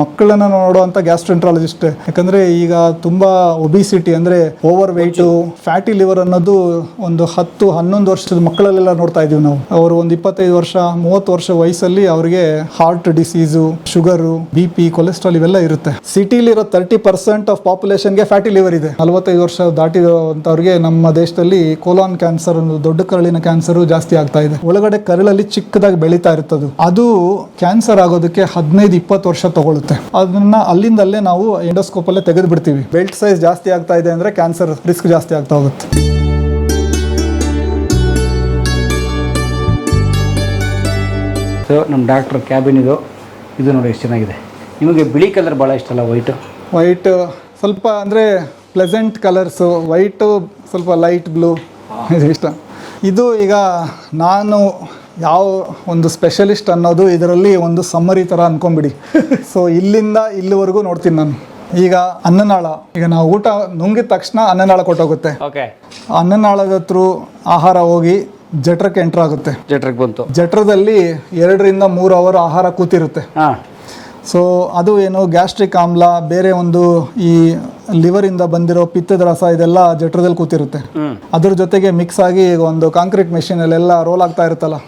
ಮಕ್ಕಳನ್ನ ನೋಡುವಂತ ಗ್ಯಾಸ್ಟ್ರೆಂಟ್ರಾಲಜಿಸ್ಟ್ ಯಾಕಂದ್ರೆ ಈಗ ತುಂಬಾ ಒಬಿಸಿಟಿ ಅಂದ್ರೆ ಓವರ್ ವೆಯ್ಟ್ ಫ್ಯಾಟಿ ಲಿವರ್ ಅನ್ನೋದು ಒಂದು ಹತ್ತು, ಹನ್ನೊಂದು ವರ್ಷದ ಮಕ್ಕಳಲ್ಲೆಲ್ಲ ನೋಡ್ತಾ ಇದೀವಿ ನಾವು. ಅವರು ಒಂದು ಇಪ್ಪತ್ತೈದು ವರ್ಷ, ಮೂವತ್ತು ವರ್ಷ ವಯಸ್ಸಲ್ಲಿ ಅವರಿಗೆ heart disease, sugar, B P, cholesterol ಇವೆಲ್ಲ ಇರುತ್ತೆ. ಸಿಟಿಲಿರೋ ತರ್ಟಿ ಪರ್ಸೆಂಟ್ ಆಫ್ ಪಾಪ್ಯುಲೇಷನ್ಗೆ ಫ್ಯಾಟಿ ಲಿವರ್ ಇದೆ. ನಲವತ್ತೈದು ವರ್ಷ ದಾಟಿರೋಂಥವ್ರಿಗೆ ನಮ್ಮ ದೇಶದಲ್ಲಿ ಕೋಲಾನ್ ಕ್ಯಾನ್ಸರ್ ಒಂದು ದೊಡ್ಡ ಕರಳಿನ ಕ್ಯಾನ್ಸರ್ ಜಾಸ್ತಿ ಆಗ್ತಾ ಇದೆ. ಒಳಗಡೆ ಕರಳಲ್ಲಿ ಚಿಕ್ಕದಾಗಿ ಬೆಳೀತಾ ಇರ್ತದೆ. ಅದು ಕ್ಯಾನ್ಸರ್ ಆಗೋದಕ್ಕೆ ಹದಿನೈದು, ಇಪ್ಪತ್ತು ವರ್ಷ ತಗೊಳುತ್ತೆ ಅದನ್ನ ಅಲ್ಲಿಂದಲ್ಲೇ ನಾವು ಎಂಡೋಸ್ಕೋಪ್ ಅಲ್ಲೇ ತೆಗೆದು ಬಿಡ್ತೀವಿ ಬೆಲ್ಟ್ ಸೈಜ್ ಜಾಸ್ತಿ ಆಗ್ತಾ ಇದೆ ಅಂದ್ರೆ ಕ್ಯಾನ್ಸರ್ ರಿಸ್ಕ್ ಜಾಸ್ತಿ ಆಗ್ತಾ ಹೋಗುತ್ತೆ. ಸೊ ನಮ್ಮ ಡಾಕ್ಟರ್ ಕ್ಯಾಬಿನ್ ಇದು. ಇದು ನೋಡಿ ಎಷ್ಟು ಚೆನ್ನಾಗಿದೆ. ನಿಮಗೆ ಬಿಳಿ ಕಲರ್ ಭಾಳ ಇಷ್ಟ ಅಲ್ಲ ವೈಟು? ವೈಟ್ ಸ್ವಲ್ಪ ಅಂದರೆ ಪ್ಲೆಸೆಂಟ್ ಕಲರ್ಸು ವೈಟು ಸ್ವಲ್ಪ ಲೈಟ್ ಬ್ಲೂ ಇದು ಇಷ್ಟ. ಇದು ಈಗ ನಾನು ಯಾವ ಒಂದು ಸ್ಪೆಷಲಿಸ್ಟ್ ಅನ್ನೋದು ಇದರಲ್ಲಿ ಒಂದು ಸಮ್ಮರಿ ಥರ ಅಂದ್ಕೊಂಬಿಡಿ ಸೊ ಇಲ್ಲಿಂದ ಇಲ್ಲಿವರೆಗೂ ನೋಡ್ತೀನಿ ನಾನು. ಈಗ ಅನ್ನನಾಳ. ಈಗ ನಾವು ಊಟ ನುಂಗಿದ ತಕ್ಷಣ ಅನ್ನನಾಳ ಕೊಟ್ಟೋಗುತ್ತೆ. ಅನ್ನನಾಳದ ಹತ್ರ ಆಹಾರ ಹೋಗಿ ಜಠರಕ್ಕೆ ಎಂಟರ್ ಆಗುತ್ತೆ. ಜಠರಕ್ಕೆ ಬಂತು. ಜಠರದಲ್ಲಿ ಎರಡರಿಂದ ಮೂರು ಅವರ್ ಆಹಾರ ಕೂತಿರುತ್ತೆ. ಹಾಂ. ಸೊ ಅದು ಏನು ಗ್ಯಾಸ್ಟ್ರಿಕ್ ಆಮ್ಲ ಬೇರೆ ಒಂದು ಈ ಲಿವರಿಂದ ಬಂದಿರೋ ಪಿತ್ತದ ರಸ ಇದೆಲ್ಲ ಜಠರದಲ್ಲಿ ಕೂತಿರುತ್ತೆ. ಅದ್ರ ಜೊತೆಗೆ ಮಿಕ್ಸ್ ಆಗಿ ಈಗ ಒಂದು ಕಾಂಕ್ರೀಟ್ ಎಲ್ಲ ರೋಲ್ ಆಗ್ತಾ ಇರುತ್ತಲ್ಲ?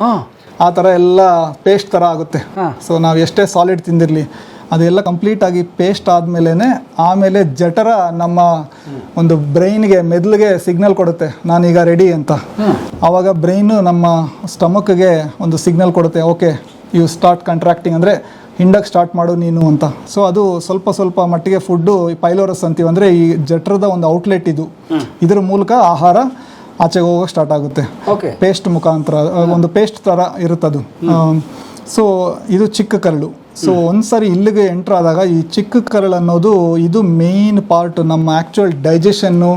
ಆ ಥರ ಎಲ್ಲ ಪೇಸ್ಟ್ ಥರ ಆಗುತ್ತೆ. ಸೊ ನಾವು ಎಷ್ಟೇ ಸಾಲಿಡ್ ತಿಂದಿರಲಿ ಅದೆಲ್ಲ ಕಂಪ್ಲೀಟ್ ಆಗಿ ಪೇಸ್ಟ್ ಆದಮೇಲೆ ಆಮೇಲೆ ಜಠರ ನಮ್ಮ ಒಂದು ಬ್ರೈನ್ಗೆ ಮೆದುಳಿಗೆ ಸಿಗ್ನಲ್ ಕೊಡುತ್ತೆ. ನಾನೀಗ ರೆಡಿ ಅಂತ. ಆವಾಗ ಬ್ರೈನು ನಮ್ಮ ಸ್ಟಮಕ್ಗೆ ಒಂದು ಸಿಗ್ನಲ್ ಕೊಡುತ್ತೆ ಓಕೆ ಯು ಸ್ಟಾರ್ಟ್ ಕಂಟ್ರಾಕ್ಟಿಂಗ್ ಅಂದರೆ ಹಿಂಡಕ್ಕೆ ಸ್ಟಾರ್ಟ್ ಮಾಡು ನೀನು ಅಂತ. ಸೊ ಅದು ಸ್ವಲ್ಪ ಸ್ವಲ್ಪ ಮಟ್ಟಿಗೆ ಫುಡ್ಡು ಪೈಲೋರಸ್ ಅಂತೀವಿ ಅಂದರೆ ಈ ಜಠರದ ಒಂದು ಔಟ್ಲೆಟ್ ಇದು. ಇದರ ಮೂಲಕ ಆಹಾರ ಆಚೆಗೆ ಹೋಗೋಕೆ ಸ್ಟಾರ್ಟ್ ಆಗುತ್ತೆ. ಪೇಸ್ಟ್ ಮುಖಾಂತರ ಒಂದು ಪೇಸ್ಟ್ ಥರ ಇರುತ್ತದು. ಸೊ ಇದು ಚಿಕ್ಕ ಕರಳು. ಸೊ ಒಂದ್ಸರಿ ಇಲ್ಲಿಗೆ ಎಂಟ್ರ್ ಆದಾಗ ಈ ಚಿಕ್ಕ ಕರಳು ಅನ್ನೋದು ಇದು ಮೇನ್ ಪಾರ್ಟ್ ನಮ್ಮ ಆ್ಯಕ್ಚುಯಲ್ ಡೈಜೆಷನ್ನು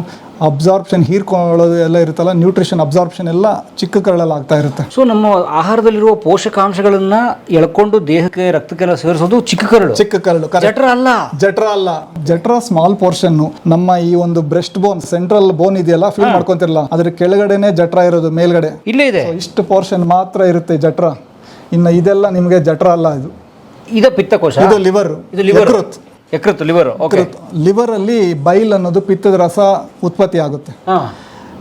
ಅಬ್ಸಾರ್ಪ್ಷನ್ ಹೀರ್ಕೊಳ್ಳೋದು ಎಲ್ಲ ಇರುತ್ತಲ್ಲ ನ್ಯೂಟ್ರಿಷನ್ ಅಬ್ಸಾರ್ಪ್ಷನ್ ಎಲ್ಲ ಚಿಕ್ಕ ಕರಳಲ್ಲಿ ಆಗ್ತಾ ಇರುತ್ತೆ. ಸೊ ನಮ್ಮ ಆಹಾರದಲ್ಲಿರುವ ಪೋಷಕಾಂಶಗಳನ್ನ ಎಳ್ಕೊಂಡು ದೇಹಕ್ಕೆ ರಕ್ತಕ್ಕೆಲ್ಲ ಸೇರಿಸೋದು ಚಿಕ್ಕ ಕರಳು. ಚಿಕ್ಕ ಕರಳು. ಜಠರ ಅಲ್ಲ. ಜಠರ ಅಲ್ಲ. ಜಠರ ಸ್ಮಾಲ್ ಪೋರ್ಷನ್ ನಮ್ಮ ಈ ಒಂದು ಬ್ರೆಸ್ಟ್ ಬೋನ್ ಸೆಂಟ್ರಲ್ ಬೋನ್ ಇದೆಯಲ್ಲ ಫೀಲ್ ಮಾಡ್ಕೊಂತಿರಲ್ಲ ಅದ್ರ ಕೆಳಗಡೆನೆ ಜಠರ ಇರೋದು ಮೇಲ್ಗಡೆ. ಇಲ್ಲೇ ಇದೆ. ಇಷ್ಟು ಪೋರ್ಷನ್ ಮಾತ್ರ ಇರುತ್ತೆ ಜಠರ. ಇನ್ನು ಇದೆಲ್ಲ ನಿಮಗೆ ಜಠರ ಅಲ್ಲ ಇದು. ಇದು ಪಿತ್ತಕೋಶ? ಇದು ಲಿವರ್ ಇದು ಲಿವರ್ ಯಕೃತ್ ಲಿವರ್ ಲಿವರ್ ಅಲ್ಲಿ ಬೈಲ್ ಅನ್ನೋದು ಪಿತ್ತದ ರಸ ಉತ್ಪತ್ತಿ ಆಗುತ್ತೆ.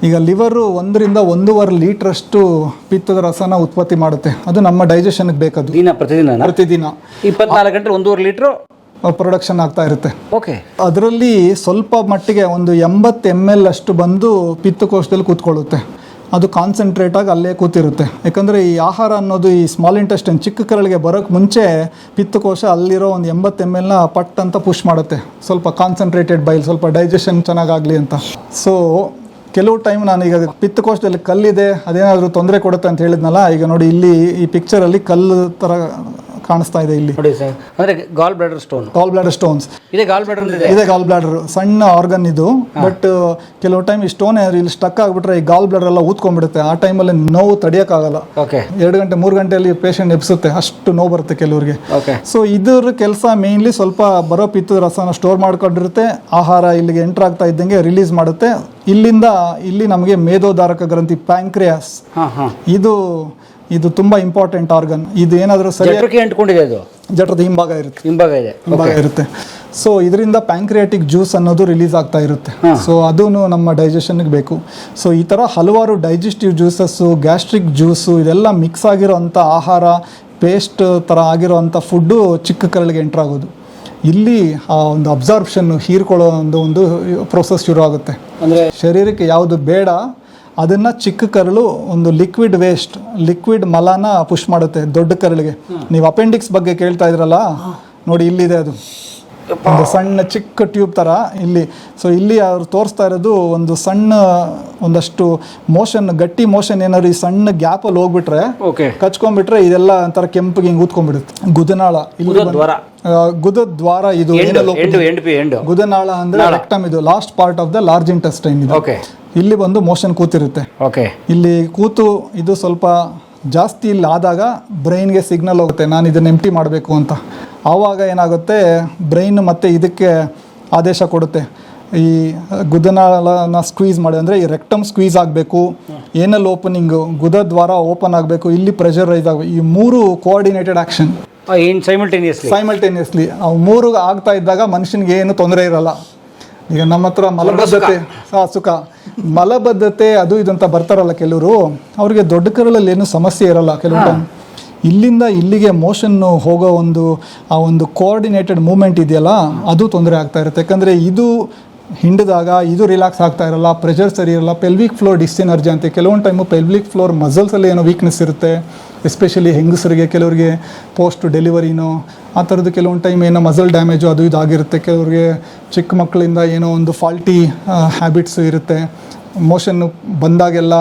ಈಗ ಲಿವರು ಒಂದರಿಂದ ಒಂದೂವರೆ ಲೀಟರ್ ಅಷ್ಟು ಪಿತ್ತದ ರಸನ ಉತ್ಪತ್ತಿ ಮಾಡುತ್ತೆ. ಅದು ನಮ್ಮ ಡೈಜೆಷನ್ಗೆ ಬೇಕದು ದಿನ ಪ್ರತಿದಿನ ಪ್ರತಿದಿನ. ಇಪ್ಪತ್ನಾಲ್ಕು ಗಂಟೆ ಒಂದೂವರೆ ಲೀಟರ್? ಪ್ರೊಡಕ್ಷನ್ ಆಗ್ತಾ ಇರುತ್ತೆ. ಓಕೆ. ಅದರಲ್ಲಿ ಸ್ವಲ್ಪ ಮಟ್ಟಿಗೆ ಒಂದು ಎಂಬತ್ತು ಎಂ ಎಲ್ ಅಷ್ಟು ಬಂದು ಪಿತ್ತಕೋಶದಲ್ಲಿ ಕೂತ್ಕೊಳ್ಳುತ್ತೆ. ಅದು ಕಾನ್ಸಂಟ್ರೇಟ್ ಆಗಿ ಅಲ್ಲೇ ಕೂತಿರುತ್ತೆ. ಯಾಕಂದರೆ ಈ ಆಹಾರ ಅನ್ನೋದು ಈ ಸ್ಮಾಲ್ ಇಂಟೆಸ್ಟೈನ್ ಚಿಕ್ಕ ಕರಳಿಗೆ ಬರೋಕ್ಕೆ ಮುಂಚೆ ಪಿತ್ತಕೋಶ ಅಲ್ಲಿರೋ ಒಂದು ಎಂಬತ್ತು ಎಂ ಎಲ್ನ ಪಟ್ ಅಂತ ಪುಷ್ ಮಾಡುತ್ತೆ. ಸ್ವಲ್ಪ ಕಾನ್ಸಂಟ್ರೇಟೆಡ್ ಬೈಲ್ ಸ್ವಲ್ಪ ಡೈಜೆಷನ್ ಚೆನ್ನಾಗಾಗಲಿ ಅಂತ. ಸೊ ಕೆಲವು ಟೈಮ್ ನಾನೀಗ ಪಿತ್ತಕೋಶದಲ್ಲಿ ಕಲ್ಲಿದೆ, ಅದೇನಾದರೂ ತೊಂದರೆ ಕೊಡುತ್ತೆ ಅಂತ ಹೇಳಿದ್ನಲ್ಲ, ಈಗ ನೋಡಿ ಇಲ್ಲಿ ಈ ಪಿಕ್ಚರಲ್ಲಿ ಕಲ್ಲು ಥರ ಕಾಣಿಸ್ತಾ ಇದೆ ಇಲ್ಲಿ. ನೋಡಿ ಸರ್ ಅಂದ್ರೆ gall bladder stone gall bladder stones ಇದೆ ಗಾಲ್ ಬ್ಲಾಡರ್ ಇದೆ? ಇದೆ ಗಾಲ್ ಬ್ಲಾಡರ್ ಸಣ್ಣ ಆರ್ಗನ್ ಇದು. ಬಟ್ ಕೆಲವು ಟೈಮ್ ಈ ಸ್ಟೋನ್ ಇಲ್ಲಿ ಸ್ಟಕ್ ಆಗ್ಬಿಟ್ರೆ ಈ ಗಾಲ್ ಬ್ಲಾಡರ್ ಎಲ್ಲ ಊದ್ಕೊಂಡ್ಬಿಡುತ್ತೆ. ಆ ಟೈಮಲ್ಲಿ ನೋವು ತಡೆಯೋಕ್ಕಾಗಲ್ಲ. ಓಕೆ ಎರಡು ಗಂಟೆ ಮೂರು ಗಂಟೆಯಲ್ಲಿ ಪೇಷಂಟ್ ಎಬ್ಸುತ್ತೆ. ಅಷ್ಟು ನೋವು ಬರುತ್ತೆ ಕೆಲವರಿಗೆ. ಓಕೆ ಸೊ ಇದ್ರ ಕೆಲಸ ಮೇನ್ಲಿ ಸ್ವಲ್ಪ ಬರೋ ಪಿತ್ತದ ರಸನ ಸ್ಟೋರ್ ಮಾಡ್ಕೊಂಡಿರುತ್ತೆ. ಆಹಾರ ಇಲ್ಲಿಗೆ ಎಂಟರ್ ಆಗ್ತಾ ಇದ್ದಂಗೆ ರಿಲೀಸ್ ಮಾಡುತ್ತೆ. ಇಲ್ಲಿಂದ ಇಲ್ಲಿ ನಮಗೆ ಮೇಧೋಧಾರಕ ಗ್ರಂಥಿ ಪ್ಯಾಂಕ್ರಿಯಾಸ್. ಇದು ಇದು ತುಂಬಾ ಇಂಪಾರ್ಟೆಂಟ್ ಆರ್ಗನ್ ಇದು ಏನಾದರೂ ಸರಿ ಜಠರಕ್ಕೆ ಅಂಟ್ಕೊಂಡಿದೆ ಅದು. ಜಠರದ ಹಿಂಭಾಗ ಇರುತ್ತೆ. ಹಿಂಭಾಗ ಇದೆ. ಹಿಂಭಾಗ ಇರುತ್ತೆ. ಸೊ ಇದರಿಂದ ಪ್ಯಾಂಕ್ರಿಯಾಟಿಕ್ ಜ್ಯೂಸ್ ಅನ್ನೋದು ರಿಲೀಸ್ ಆಗ್ತಾ ಇರುತ್ತೆ. ಸೊ ಅದೂ ನಮ್ಮ ಡೈಜೆಷನ್ಗೆ ಬೇಕು. ಸೊ ಈ ಥರ ಹಲವಾರು ಡೈಜೆಸ್ಟಿವ್ ಜ್ಯೂಸಸ್ಸು ಗ್ಯಾಸ್ಟ್ರಿಕ್ ಜ್ಯೂಸು ಇದೆಲ್ಲ ಮಿಕ್ಸ್ ಆಗಿರೋಂಥ ಆಹಾರ ಪೇಸ್ಟ್ ಥರ ಆಗಿರೋಂಥ ಫುಡ್ಡು ಚಿಕ್ಕ ಕರಳಿಗೆ ಎಂಟ್ರ್ ಆಗೋದು. ಇಲ್ಲಿ ಆ ಒಂದು ಅಬ್ಸಾರ್ಪ್ಷನ್ ಹೀರ್ಕೊಳ್ಳೋ ಒಂದು ಒಂದು ಪ್ರೋಸೆಸ್ ಶುರು ಆಗುತ್ತೆ ಅಂದರೆ ಶರೀರಕ್ಕೆ ಯಾವುದು ಬೇಡ ಅದನ್ನ ಚಿಕ್ಕ ಕರಳು ಒಂದು ಲಿಕ್ವಿಡ್ ವೇಸ್ಟ್ ಲಿಕ್ವಿಡ್ ಮಲನ ಪುಷ್ ಮಾಡುತ್ತೆ ದೊಡ್ಡ ಕರಳಿಗೆ. ನೀವು ಅಪೆಂಡಿಕ್ಸ್ ಬಗ್ಗೆ ಕೇಳ್ತಾ ಇದ್ರಲ್ಲ ನೋಡಿ ಇಲ್ಲಿದೆ ಅದು. ಒಂದು ಸಣ್ಣ ಚಿಕ್ಕ ಟ್ಯೂಬ್ ತರ ಇಲ್ಲಿ. ಸೊ ಇಲ್ಲಿ ಅವ್ರು ತೋರಿಸ್ತಾ ಇರೋದು ಒಂದು ಸಣ್ಣ ಒಂದಷ್ಟು ಮೋಷನ್ ಗಟ್ಟಿ ಮೋಷನ್ ಏನಾದ್ರು ಈ ಸಣ್ಣ ಗ್ಯಾಪಲ್ಲಿ ಹೋಗ್ಬಿಟ್ರೆ ಕಚ್ಕೊಂಡ್ಬಿಟ್ರೆ ಇದೆಲ್ಲ ಒಂಥರ ಕೆಂಪಿಗೆ ಹಿಂಗೆ ಊದ್ಕೊಂಡ್ಬಿಡುತ್ತೆ ಗುದನಾಳ. ಇಲ್ಲಿ ಗುದ ದ್ವಾರ ಇದು ಗುದನಾಳ ಅಂದ್ರೆ ರೆಕ್ಟಮ್ ಇದು last part of the large intestine ಇದು. ಇಲ್ಲಿ ಬಂದು ಮೋಷನ್ ಕೂತಿರುತ್ತೆ. ಓಕೆ. ಇಲ್ಲಿ ಕೂತು ಇದು ಸ್ವಲ್ಪ ಜಾಸ್ತಿ ಇಲ್ಲಿ ಆದಾಗ ಬ್ರೈನ್ಗೆ ಸಿಗ್ನಲ್ ಹೋಗುತ್ತೆ ನಾನು ಇದನ್ನು ಎಂಟಿ ಮಾಡಬೇಕು ಅಂತ. ಆವಾಗ ಏನಾಗುತ್ತೆ ಬ್ರೈನ್ ಮತ್ತೆ ಇದಕ್ಕೆ ಆದೇಶ ಕೊಡುತ್ತೆ. ಈ ಗುದನಾಳನ ಸ್ಕ್ವೀಸ್ ಮಾಡಿ ಅಂದರೆ ಈ ರೆಕ್ಟಮ್ ಸ್ಕ್ವೀಸ್ ಆಗಬೇಕು ಏನಲ್ಲಿ ಓಪನಿಂಗು ಗುದ ದ್ವಾರ ಓಪನ್ ಆಗಬೇಕು ಇಲ್ಲಿ ಪ್ರೆಷರ್ ರೈಸ್ ಆಗಬೇಕು ಈ ಮೂರು coordinated action in simultaneously simultaneously ಅವು ಮೂರು ಆಗ್ತಾ ಇದ್ದಾಗ ಮನುಷ್ಯನಿಗೆ ಏನು ತೊಂದರೆ ಇರಲ್ಲ. ಈಗ ನಮ್ಮ ಹತ್ರ ಮಲಬದ್ಧತೆ ಹಾ, ಸುಖ. ಮಲಬದ್ಧತೆ ಅದು ಇದಂತ ಬರ್ತಾರಲ್ಲ ಕೆಲವರು ಅವ್ರಿಗೆ ದೊಡ್ಡ ಕರಳಲ್ಲಿ ಏನು ಸಮಸ್ಯೆ ಇರಲ್ಲ ಕೆಲವು ಟೈಮ್ ಇಲ್ಲಿಂದ ಇಲ್ಲಿಗೆ ಮೋಷನ್ ಹೋಗೋ ಒಂದು ಆ ಒಂದು ಕೋಆರ್ಡಿನೇಟೆಡ್ ಮೂಮೆಂಟ್ ಇದೆಯಲ್ಲ ಅದು ತೊಂದರೆ ಆಗ್ತಾ ಇರುತ್ತೆ. ಯಾಕಂದರೆ ಇದು ಹಿಂಡಿದಾಗ ಇದು ರಿಲ್ಯಾಕ್ಸ್ ಆಗ್ತಾ ಇರಲ್ಲ ಪ್ರೆಷರ್ ಸರಿ ಇರಲ್ಲ ಪೆಲ್ವಿಕ್ ಫ್ಲೋರ್ ಡಿಸ್ಸಿನರ್ಜಿ ಅಂತ. ಕೆಲವೊಂದು ಟೈಮು ಪೆಲ್ವಿಕ್ ಫ್ಲೋರ್ ಮಸಲ್ಸಲ್ಲಿ ಏನೋ ವೀಕ್ನೆಸ್ ಇರುತ್ತೆ ಎಸ್ಪೆಷಲಿ ಹೆಂಗಸರಿಗೆ, ಕೆಲವರಿಗೆ ಪೋಸ್ಟ್ ಡೆಲಿವರಿನೋ ಆ ಥರದ್ದು ಕೆಲವೊಂದು ಟೈಮ್ ಏನೋ ಮಸಲ್ ಡ್ಯಾಮೇಜು ಅದು ಇದು ಆಗಿರುತ್ತೆ. ಕೆಲವ್ರಿಗೆ ಚಿಕ್ಕ ಮಕ್ಕಳಿಂದ ಏನೋ ಒಂದು ಫಾಲ್ಟಿ ಹ್ಯಾಬಿಟ್ಸು ಇರುತ್ತೆ. ಮೋಷನ್ನು ಬಂದಾಗೆಲ್ಲ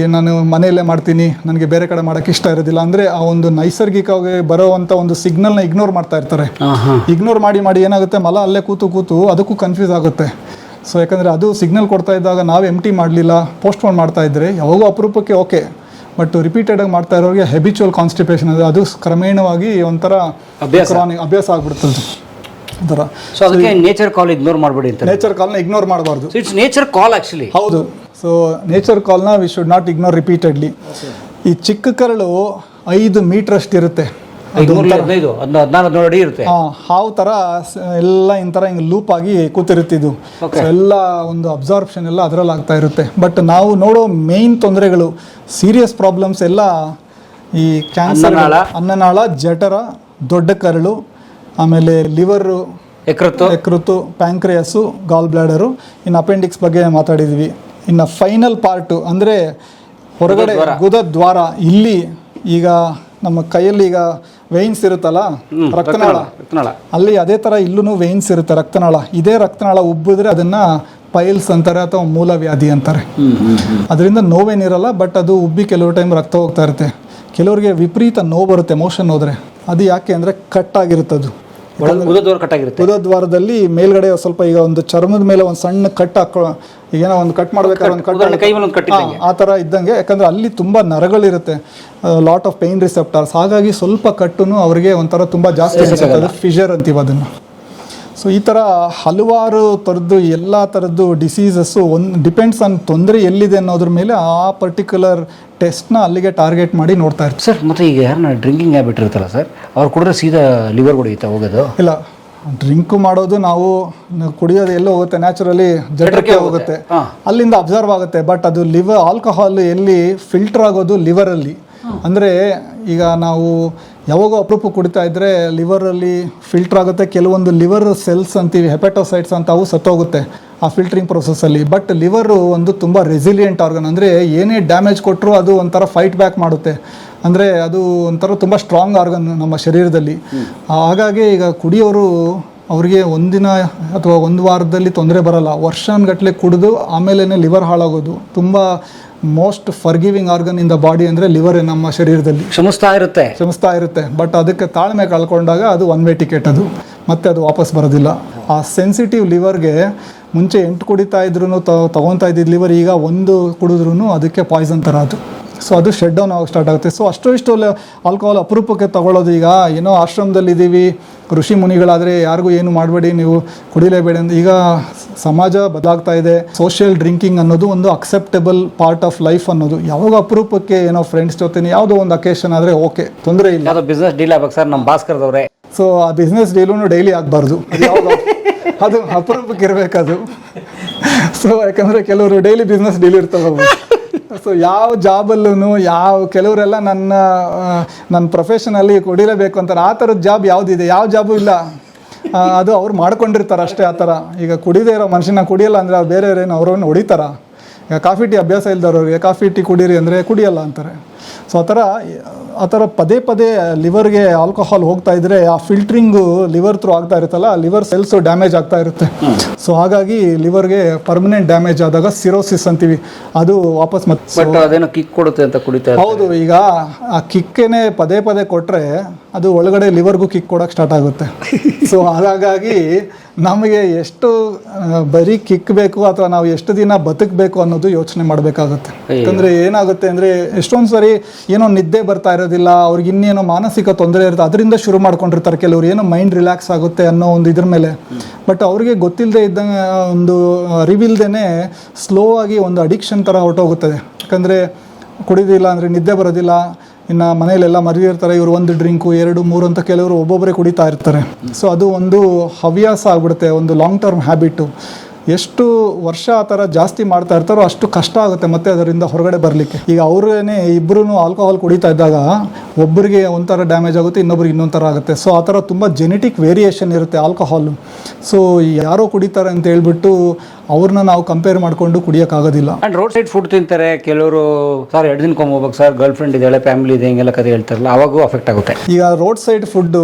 ಏನು ನಾನು ಮನೆಯಲ್ಲೇ ಮಾಡ್ತೀನಿ ನನಗೆ ಬೇರೆ ಕಡೆ ಮಾಡೋಕ್ಕೆ ಇಷ್ಟ ಇರೋದಿಲ್ಲ ಅಂದರೆ ಆ ಒಂದು ನೈಸರ್ಗಿಕವಾಗಿ ಬರೋವಂಥ ಒಂದು ಸಿಗ್ನಲ್ನ ಇಗ್ನೋರ್ ಮಾಡ್ತಾ ಇರ್ತಾರೆ. ಇಗ್ನೋರ್ ಮಾಡಿ ಮಾಡಿ ಏನಾಗುತ್ತೆ? ಮಲ ಅಲ್ಲೇ ಕೂತು ಕೂತು ಅದಕ್ಕೂ ಕನ್ಫ್ಯೂಸ್ ಆಗುತ್ತೆ. ಸೊ ಯಾಕಂದರೆ ಅದು ಸಿಗ್ನಲ್ ಕೊಡ್ತಾ ಇದ್ದಾಗ ನಾವು ಎಂ ಟಿ ಮಾಡಲಿಲ್ಲ ಪೋಸ್ಟ್ಪೋನ್ ಮಾಡ್ತಾ ಇದ್ದರೆ ಯಾವಾಗೂ ಅಪರೂಪಕ್ಕೆ ಓಕೆ ಬಟ್ ರಿಪೀಟೆಡಾಗಿ ಮಾಡ್ತಾ ಇರೋರಿಗೆ ಹೆಬಿಚುವಲ್ ಕಾನ್ಸ್ಟಿಪೇಷನ್ ಅದು ಅದು ಕ್ರಮೇಣವಾಗಿ ಒಂಥರ ಅಭ್ಯಾಸ ಆಗ್ಬಿಡ್ತದೆ. ಒಂಥರ. ಸೊ ಅದಕ್ಕೆ ನೇಚರ್ ಕಾಲ್ ಇಗ್ನೋರ್ ಮಾಡಬೇಡಿ ಅಂತ ನೇಚರ್ ಕಾಲ್ನ ಇಗ್ನೋರ್ ಮಾಡಬಾರ್ದು. ಇಟ್ಸ್ ನೇಚರ್ ಕಾಲ್ ಆ್ಯಕ್ಚುಲಿ ಹೌದು. So nature ಕಾಲ್ನ we should not ignore repeatedly ಈ ಚಿಕ್ಕ ಕರಳು ಐದು ಮೀಟರ್ ಅಷ್ಟು ಇರುತ್ತೆ ಹದಿನೈದು ಹದಿನಾರು ಅಡಿ ಇರುತ್ತೆ. ಹಾವು ಥರ ಎಲ್ಲ ಇಂಥರ ಹಿಂಗೆ ಲೂಪ್ ಆಗಿ ಕೂತಿರುತ್ತಿದ್ದು. So, ಎಲ್ಲ ಒಂದು ಅಬ್ಸಾರ್ಪ್ಷನ್ ಎಲ್ಲ ಅದರಲ್ಲಿ ಆಗ್ತಾ ಇರುತ್ತೆ. ಬಟ್ ನಾವು ನೋಡೋ ಮೇನ್ ತೊಂದರೆಗಳು ಸೀರಿಯಸ್ ಪ್ರಾಬ್ಲಮ್ಸ್ ಎಲ್ಲ ಈ ಕ್ಯಾನ್ಸರ್. ಅನ್ನನಾಳ ಜಠರ ದೊಡ್ಡ ಕರಳು ಆಮೇಲೆ ಲಿವರು ಎಕೃತು ಯಕೃತು ಪ್ಯಾಂಕ್ರಿಯಸ್ಸು ಗಾಲ್ ಬ್ಲಾಡರು ಇನ್ನು ಅಪೆಂಡಿಕ್ಸ್ ಬಗ್ಗೆ ಮಾತಾಡಿದ್ವಿ. ಇನ್ನು ಫೈನಲ್ ಪಾರ್ಟು ಅಂದರೆ ಹೊರಗಡೆ ಗುದದ್ವಾರ. ಇಲ್ಲಿ ಈಗ ನಮ್ಮ ಕೈಯಲ್ಲಿ ಈಗ ವೆಯಿನ್ಸ್ ಇರುತ್ತಲ್ಲ ರಕ್ತನಾಳ. ರಕ್ತನಾಳ ಅಲ್ಲಿ ಅದೇ ಥರ ಇಲ್ಲೂ ವೆಯಿನ್ಸ್ ಇರುತ್ತೆ ರಕ್ತನಾಳ. ಇದೇ ರಕ್ತನಾಳ ಉಬ್ಬಿದ್ರೆ ಅದನ್ನು ಪೈಲ್ಸ್ ಅಂತಾರೆ ಅಥವಾ ಮೂಲವ್ಯಾಧಿ ಅಂತಾರೆ. ಹ್ಮ್ ಹ್ಮ್ ಹ್ಮ್. ಅದರಿಂದ ನೋವೇನಿರಲ್ಲ ಬಟ್ ಅದು ಉಬ್ಬಿ ಕೆಲವು ಟೈಮ್ ರಕ್ತ ಹೋಗ್ತಾ ಇರುತ್ತೆ. ಕೆಲವರಿಗೆ ವಿಪರೀತ ನೋವು ಬರುತ್ತೆ ಮೋಷನ್ ಹೋದ್ರೆ. ಅದು ಯಾಕೆ ಅಂದರೆ ಕಟ್ ಆಗಿರುತ್ತೆ ಅದು ಒಳಗೆ ಉದದೋರ್ ಕಟ್ಟಾಗಿರುತ್ತೆ ದ್ವಾರದಲ್ಲಿ ಮೇಲ್ಗಡೆ ಸ್ವಲ್ಪ ಈಗ ಒಂದು ಚರ್ಮದ ಮೇಲೆ ಒಂದು ಸಣ್ಣ ಕಟ್ ಹಾಕೋ ಏನೋ ಒಂದು ಕಟ್ ಮಾಡ್ಬೇಕಾದ್ರೆ ಒಂದು ಕಟ್ ಕೈ ಒಂದು ಆ ಥರ ಇದ್ದಂಗೆ. ಯಾಕಂದ್ರೆ ಅಲ್ಲಿ ತುಂಬ ನರಗಳಿರುತ್ತೆ. ಲಾಟ್ ಆಫ್ ಪೇನ್ ರಿಸೆಪ್ಟರ್ಸ್ ಹಾಗಾಗಿ ಸ್ವಲ್ಪ ಕಟ್ಟುನು ಅವರಿಗೆ ಒಂಥರ ತುಂಬ ಜಾಸ್ತಿ ಅನ್ಸುತ್ತೆ. ಫಿಶರ್ ಅಂತೀವಿ ಅದನ್ನು. ಸೊ ಈ ಥರ ಹಲವಾರು ಥರದ್ದು ಎಲ್ಲ ಥರದ್ದು ಡಿಸೀಸಸ್ಸು ಒಂದು ಡಿಪೆಂಡ್ಸ್ ಆನ್ ತೊಂದರೆ ಎಲ್ಲಿದೆ ಅನ್ನೋದ್ರ ಮೇಲೆ ಆ ಪರ್ಟಿಕ್ಯುಲರ್ ಟೆಸ್ಟ್ನ ಅಲ್ಲಿಗೆ ಟಾರ್ಗೆಟ್ ಮಾಡಿ ನೋಡ್ತಾ ಇರ್ತೀವಿ. ಸರ್ ಮತ್ತೆ ಈಗ ಯಾರನ್ನ ಡ್ರಿಂಕಿಂಗ್ ಹ್ಯಾಬಿಟ್ ಇರುತ್ತಲ್ಲ ಸರ್ ಅವ್ರು ಕುಡಿದ್ರೆ ಸೀದಾ ಲಿವರ್ ಕುಡಿಯುತ್ತೆ ಹೋಗೋದು? ಇಲ್ಲ ಡ್ರಿಂಕು ಮಾಡೋದು ನಾವು ನಾವು ಕುಡಿಯೋದು ಎಲ್ಲೋ ಹೋಗುತ್ತೆ? ನ್ಯಾಚುರಲಿ ಜಠರಕ್ಕೆ ಹೋಗುತ್ತೆ. ಅಲ್ಲಿಂದ ಅಬ್ಸರ್ವ್ ಆಗುತ್ತೆ ಬಟ್ ಅದು ಲಿವರ್ ಆಲ್ಕೋಹಾಲ್ ಎಲ್ಲಿ ಫಿಲ್ಟರ್ ಆಗೋದು ಲಿವರಲ್ಲಿ ಅಂದರೆ ಈಗ ನಾವು ಯಾವಾಗೋ ಅಪರೂಪ ಕುಡಿತಾ ಇದ್ದರೆ ಲಿವರಲ್ಲಿ ಫಿಲ್ಟರ್ ಆಗುತ್ತೆ. ಕೆಲವೊಂದು ಲಿವರ್ ಸೆಲ್ಸ್ ಅಂತೀವಿ ಹೆಪಟೋಸೈಟ್ಸ್ ಅಂತ ಅವು ಸತ್ತೋಗುತ್ತೆ ಆ ಫಿಲ್ಟ್ರಿಂಗ್ ಪ್ರೊಸೆಸ್ಸಲ್ಲಿ ಬಟ್ ಲಿವರು ಒಂದು ತುಂಬ ರೆಸಿಲಿಯೆಂಟ್ ಆರ್ಗನ್ ಅಂದರೆ ಏನೇ ಡ್ಯಾಮೇಜ್ ಕೊಟ್ಟರು ಅದು ಒಂಥರ ಫೈಟ್ ಬ್ಯಾಕ್ ಮಾಡುತ್ತೆ. ಅಂದರೆ ಅದು ಒಂಥರ ತುಂಬ ಸ್ಟ್ರಾಂಗ್ ಆರ್ಗನ್ ನಮ್ಮ ಶರೀರದಲ್ಲಿ. ಹಾಗಾಗಿ ಈಗ ಕುಡಿಯೋರು ಅವರಿಗೆ ಒಂದಿನ ಅಥವಾ ಒಂದು ವಾರದಲ್ಲಿ ತೊಂದರೆ ಬರಲ್ಲ. ವರ್ಷಾನ್ಗಟ್ಲೆ ಕುಡಿದು ಆಮೇಲೆ ಲಿವರ್ ಹಾಳಾಗೋದು. ತುಂಬ most forgiving organ in the body ಅಂದರೆ ಲಿವರ್ ನಮ್ಮ ಶರೀರದಲ್ಲಿ. ಕ್ಷಮಿಸ್ತಾ ಇರುತ್ತೆ. ಶ್ರಮಿಸ್ತಾ ಇರುತ್ತೆ. ಬಟ್ ಅದಕ್ಕೆ ತಾಳ್ಮೆ ಕಳ್ಕೊಂಡಾಗ ಅದು ಒನ್ ವೇ ಟಿಕೆಟ್ ಅದು. ಮತ್ತೆ ಅದು ವಾಪಸ್ ಬರೋದಿಲ್ಲ. ಆ ಸೆನ್ಸಿಟಿವ್ ಲಿವರ್ಗೆ ಮುಂಚೆ ಎಂಟು ಕುಡಿತಾ ಇದ್ರು ತಗೊತಾ ಇದ್ದಿದ್ದು ಲಿವರ್ ಈಗ ಒಂದು ಕುಡಿದ್ರೂ ಅದಕ್ಕೆ ಪಾಯ್ಸನ್ ಥರ ಅದು. ಸೊ ಅದು ಶೆಡ್ ಡೌನ್ ಆಗೋಕೆ ಸ್ಟಾರ್ಟ್ ಆಗುತ್ತೆ. ಸೊ ಅಷ್ಟು ಇಷ್ಟು ಆಲ್ಕೋಹಾಲ್ ಅಪರೂಪಕ್ಕೆ ತಗೊಳ್ಳೋದು ಈಗ ಏನೋ ಆಶ್ರಮದಲ್ಲಿದ್ದೀವಿ ಋಷಿ ಮುನಿಗಳಾದರೆ ಯಾರಿಗೂ ಏನು ಮಾಡಬೇಡಿ ನೀವು ಕುಡಿಲೇಬೇಡಿ ಅಂತ. ಈಗ ಸಮಾಜ ಬದಲಾಗ್ತಾ ಇದೆ. ಸೋಷಿಯಲ್ ಡ್ರಿಂಕಿಂಗ್ ಅನ್ನೋದು ಒಂದು ಅಕ್ಸೆಪ್ಟಬಲ್ ಪಾರ್ಟ್ ಆಫ್ ಲೈಫ್ ಅನ್ನೋದು. ಯಾವಾಗ ಅಪರೂಪಕ್ಕೆ ಏನೋ ಫ್ರೆಂಡ್ಸ್ ಜೊತೆ ಯಾವುದೋ ಒಂದು ಅಕೇಶನ್ ಆದರೆ ಓಕೆ ತೊಂದರೆ ಇಲ್ಲ. ಬಿಸ್ನೆಸ್ ಡೀಲ್ ಆಗ್ಬೇಕು ಸರ್ ನಮ್ಮ ಭಾಸ್ಕರ್ದವ್ರೆ ಸೊ ಆ ಬಿಸ್ನೆಸ್ ಡೀಲೂ ಡೈಲಿ ಆಗಬಾರ್ದು. ಅದು ಅಪರೂಪಕ್ಕೆ ಇರಬೇಕದು ಸೊ ಯಾಕಂದರೆ ಕೆಲವರು ಡೈಲಿ ಬಿಸ್ನೆಸ್ ಡೀಲ್ ಇರ್ತವೆ ಸೊ ಯಾವ ಜಾಬಲ್ಲೂ ಯಾವ ಕೆಲವರೆಲ್ಲ ನನ್ನ ನನ್ನ ಪ್ರೊಫೆಷನಲ್ಲಿ ಕುಡಿಲೇಬೇಕು ಅಂತಾರೆ. ಆ ಥರದ ಜಾಬ್ ಯಾವುದಿದೆ? ಯಾವ ಜಾಬು ಇಲ್ಲ. ಅದು ಅವ್ರು ಮಾಡ್ಕೊಂಡಿರ್ತಾರೆ ಅಷ್ಟೇ ಆ ಥರ. ಈಗ ಕುಡಿದೇ ಇರೋ ಮನುಷ್ಯನ ಕುಡಿಯಲ್ಲ ಅಂದರೆ ಬೇರೆಯವ್ರೇನು ಅವ್ರವ್ರನ್ನ ಹೊಡಿತಾರ. ಈಗ ಕಾಫಿ ಟೀ ಅಭ್ಯಾಸ ಇಲ್ದವ್ರಿಗೆ ಕಾಫಿ ಟೀ ಕುಡೀರಿ ಅಂದರೆ ಕುಡಿಯಲ್ಲ ಅಂತಾರೆ. ಸೊ ಆ ಥರ ಆ ಥರ ಪದೇ ಪದೇ ಲಿವರ್ಗೆ ಆಲ್ಕೋಹಾಲ್ ಹೋಗ್ತಾ ಇದ್ರೆ ಆ ಫಿಲ್ಟ್ರಿಂಗು ಲಿವರ್ ಥ್ರೂ ಆಗ್ತಾ ಇರುತ್ತಲ್ಲ ಲಿವರ್ ಸೆಲ್ಸ್ ಡ್ಯಾಮೇಜ್ ಆಗ್ತಾ ಇರುತ್ತೆ ಸೊ ಹಾಗಾಗಿ ಲಿವರ್ಗೆ ಪರ್ಮನೆಂಟ್ ಡ್ಯಾಮೇಜ್ ಆದಾಗ ಸಿರೋಸಿಸ್ ಅಂತೀವಿ ಅದು ವಾಪಸ್ ಮತ್ತೆ ಅದೇನೋ ಕಿಕ್ ಕೊಡುತ್ತೆ ಅಂತ ಕುಡಿತಾ. ಹೌದು ಈಗ ಆ ಕಿಕ್ಕೇನೆ ಪದೇ ಪದೇ ಕೊಟ್ಟರೆ ಅದು ಒಳಗಡೆ ಲಿವರ್ಗೂ ಕಿಕ್ ಕೊಡೋಕೆ ಸ್ಟಾರ್ಟ್ ಆಗುತ್ತೆ. ಸೊ ಹಾಗಾಗಿ ನಮಗೆ ಎಷ್ಟು ಬರೀ ಕಿಕ್ ಬೇಕು ಅಥವಾ ನಾವು ಎಷ್ಟು ದಿನ ಬದುಕಬೇಕು ಅನ್ನೋದು ಯೋಚನೆ ಮಾಡಬೇಕಾಗುತ್ತೆ. ಯಾಕಂದರೆ ಏನಾಗುತ್ತೆ ಅಂದರೆ ಎಷ್ಟೊಂದು ಸರಿ ಏನೋ ನಿದ್ದೆ ಬರ್ತಾ ಇರೋದಿಲ್ಲ ಅವ್ರಿಗೆ ಇನ್ನೇನೋ ಮಾನಸಿಕ ತೊಂದರೆ ಇರುತ್ತೆ ಅದರಿಂದ ಶುರು ಮಾಡ್ಕೊಂಡಿರ್ತಾರೆ ಕೆಲವರು ಏನೋ ಮೈಂಡ್ ರಿಲ್ಯಾಕ್ಸ್ ಆಗುತ್ತೆ ಅನ್ನೋ ಒಂದು ಇದ್ರ ಮೇಲೆ. ಬಟ್ ಅವ್ರಿಗೆ ಗೊತ್ತಿಲ್ಲದೆ ಇದ್ದ ಒಂದು ಅರಿವಿಲ್ದೇ ಸ್ಲೋ ಆಗಿ ಒಂದು ಅಡಿಕ್ಷನ್ ಥರ ಹೊರಟೋಗುತ್ತದೆ ಯಾಕಂದರೆ ಕುಡಿದಿಲ್ಲ ಅಂದರೆ ನಿದ್ದೆ ಬರೋದಿಲ್ಲ ಇನ್ನು ಮನೆಯಲ್ಲೆಲ್ಲ ಮದುವೆ ಇರ್ತಾರೆ ಇವರು ಒಂದು ಡ್ರಿಂಕು ಎರಡು, ಮೂರು ಅಂತ ಕೆಲವರು ಒಬ್ಬೊಬ್ಬರೇ ಕುಡಿತಾ ಇರ್ತಾರೆ. ಸೊ ಅದು ಒಂದು ಹವ್ಯಾಸ ಆಗ್ಬಿಡುತ್ತೆ, ಒಂದು ಲಾಂಗ್ ಟರ್ಮ್ ಹ್ಯಾಬಿಟ್ಟು ಎಷ್ಟು ವರ್ಷ ಆ ಥರ ಜಾಸ್ತಿ ಮಾಡ್ತಾ ಇರ್ತಾರೋ ಅಷ್ಟು ಕಷ್ಟ ಆಗುತ್ತೆ ಮತ್ತೆ ಅದರಿಂದ ಹೊರಗಡೆ ಬರಲಿಕ್ಕೆ. ಈಗ ಅವರೇನೆ ಇಬ್ಬರೂ ಆಲ್ಕೋಹಾಲ್ ಕುಡಿತಾ ಇದ್ದಾಗ ಒಬ್ಬರಿಗೆ ಒಂಥರ ಡ್ಯಾಮೇಜ್ ಆಗುತ್ತೆ, ಇನ್ನೊಬ್ರಿಗೆ ಇನ್ನೊಂದು ಥರ ಆಗುತ್ತೆ. ಸೊ ಆ ಥರ ತುಂಬ ಜೆನೆಟಿಕ್ ವೇರಿಯೇಷನ್ ಇರುತ್ತೆ ಆಲ್ಕೋಹಾಲು ಸೊ ಯಾರೋ ಕುಡಿತಾರೆ ಅಂತ ಹೇಳ್ಬಿಟ್ಟು ಅವ್ರನ್ನ ನಾವು ಕಂಪೇರ್ ಮಾಡಿಕೊಂಡು ಕುಡಿಯೋಕ್ಕಾಗೋದಿಲ್ಲ. ಆ್ಯಂಡ್ ರೋಡ್ ಸೈಡ್ ಫುಡ್ ತಿಂತಾರೆ ಕೆಲವರು ಸರ್ ಎರಡು ದಿನಕ್ಕೊಮ್ಮೆ ಹೋಗ್ಬೇಕು ಸರ್ ಗರ್ಲ್ ಫ್ರೆಂಡ್ ಇದ್ದಾಳೆ ಫ್ಯಾಮಿಲಿ ಇದೆ ಹಿಂಗೆಲ್ಲ ಕತೆ ಹೇಳ್ತಾರಲ್ಲ ಅವಾಗೂ ಅಫೆಕ್ಟ್ ಆಗುತ್ತೆ. ಈಗ ರೋಡ್ ಸೈಡ್ ಫುಡ್ಡು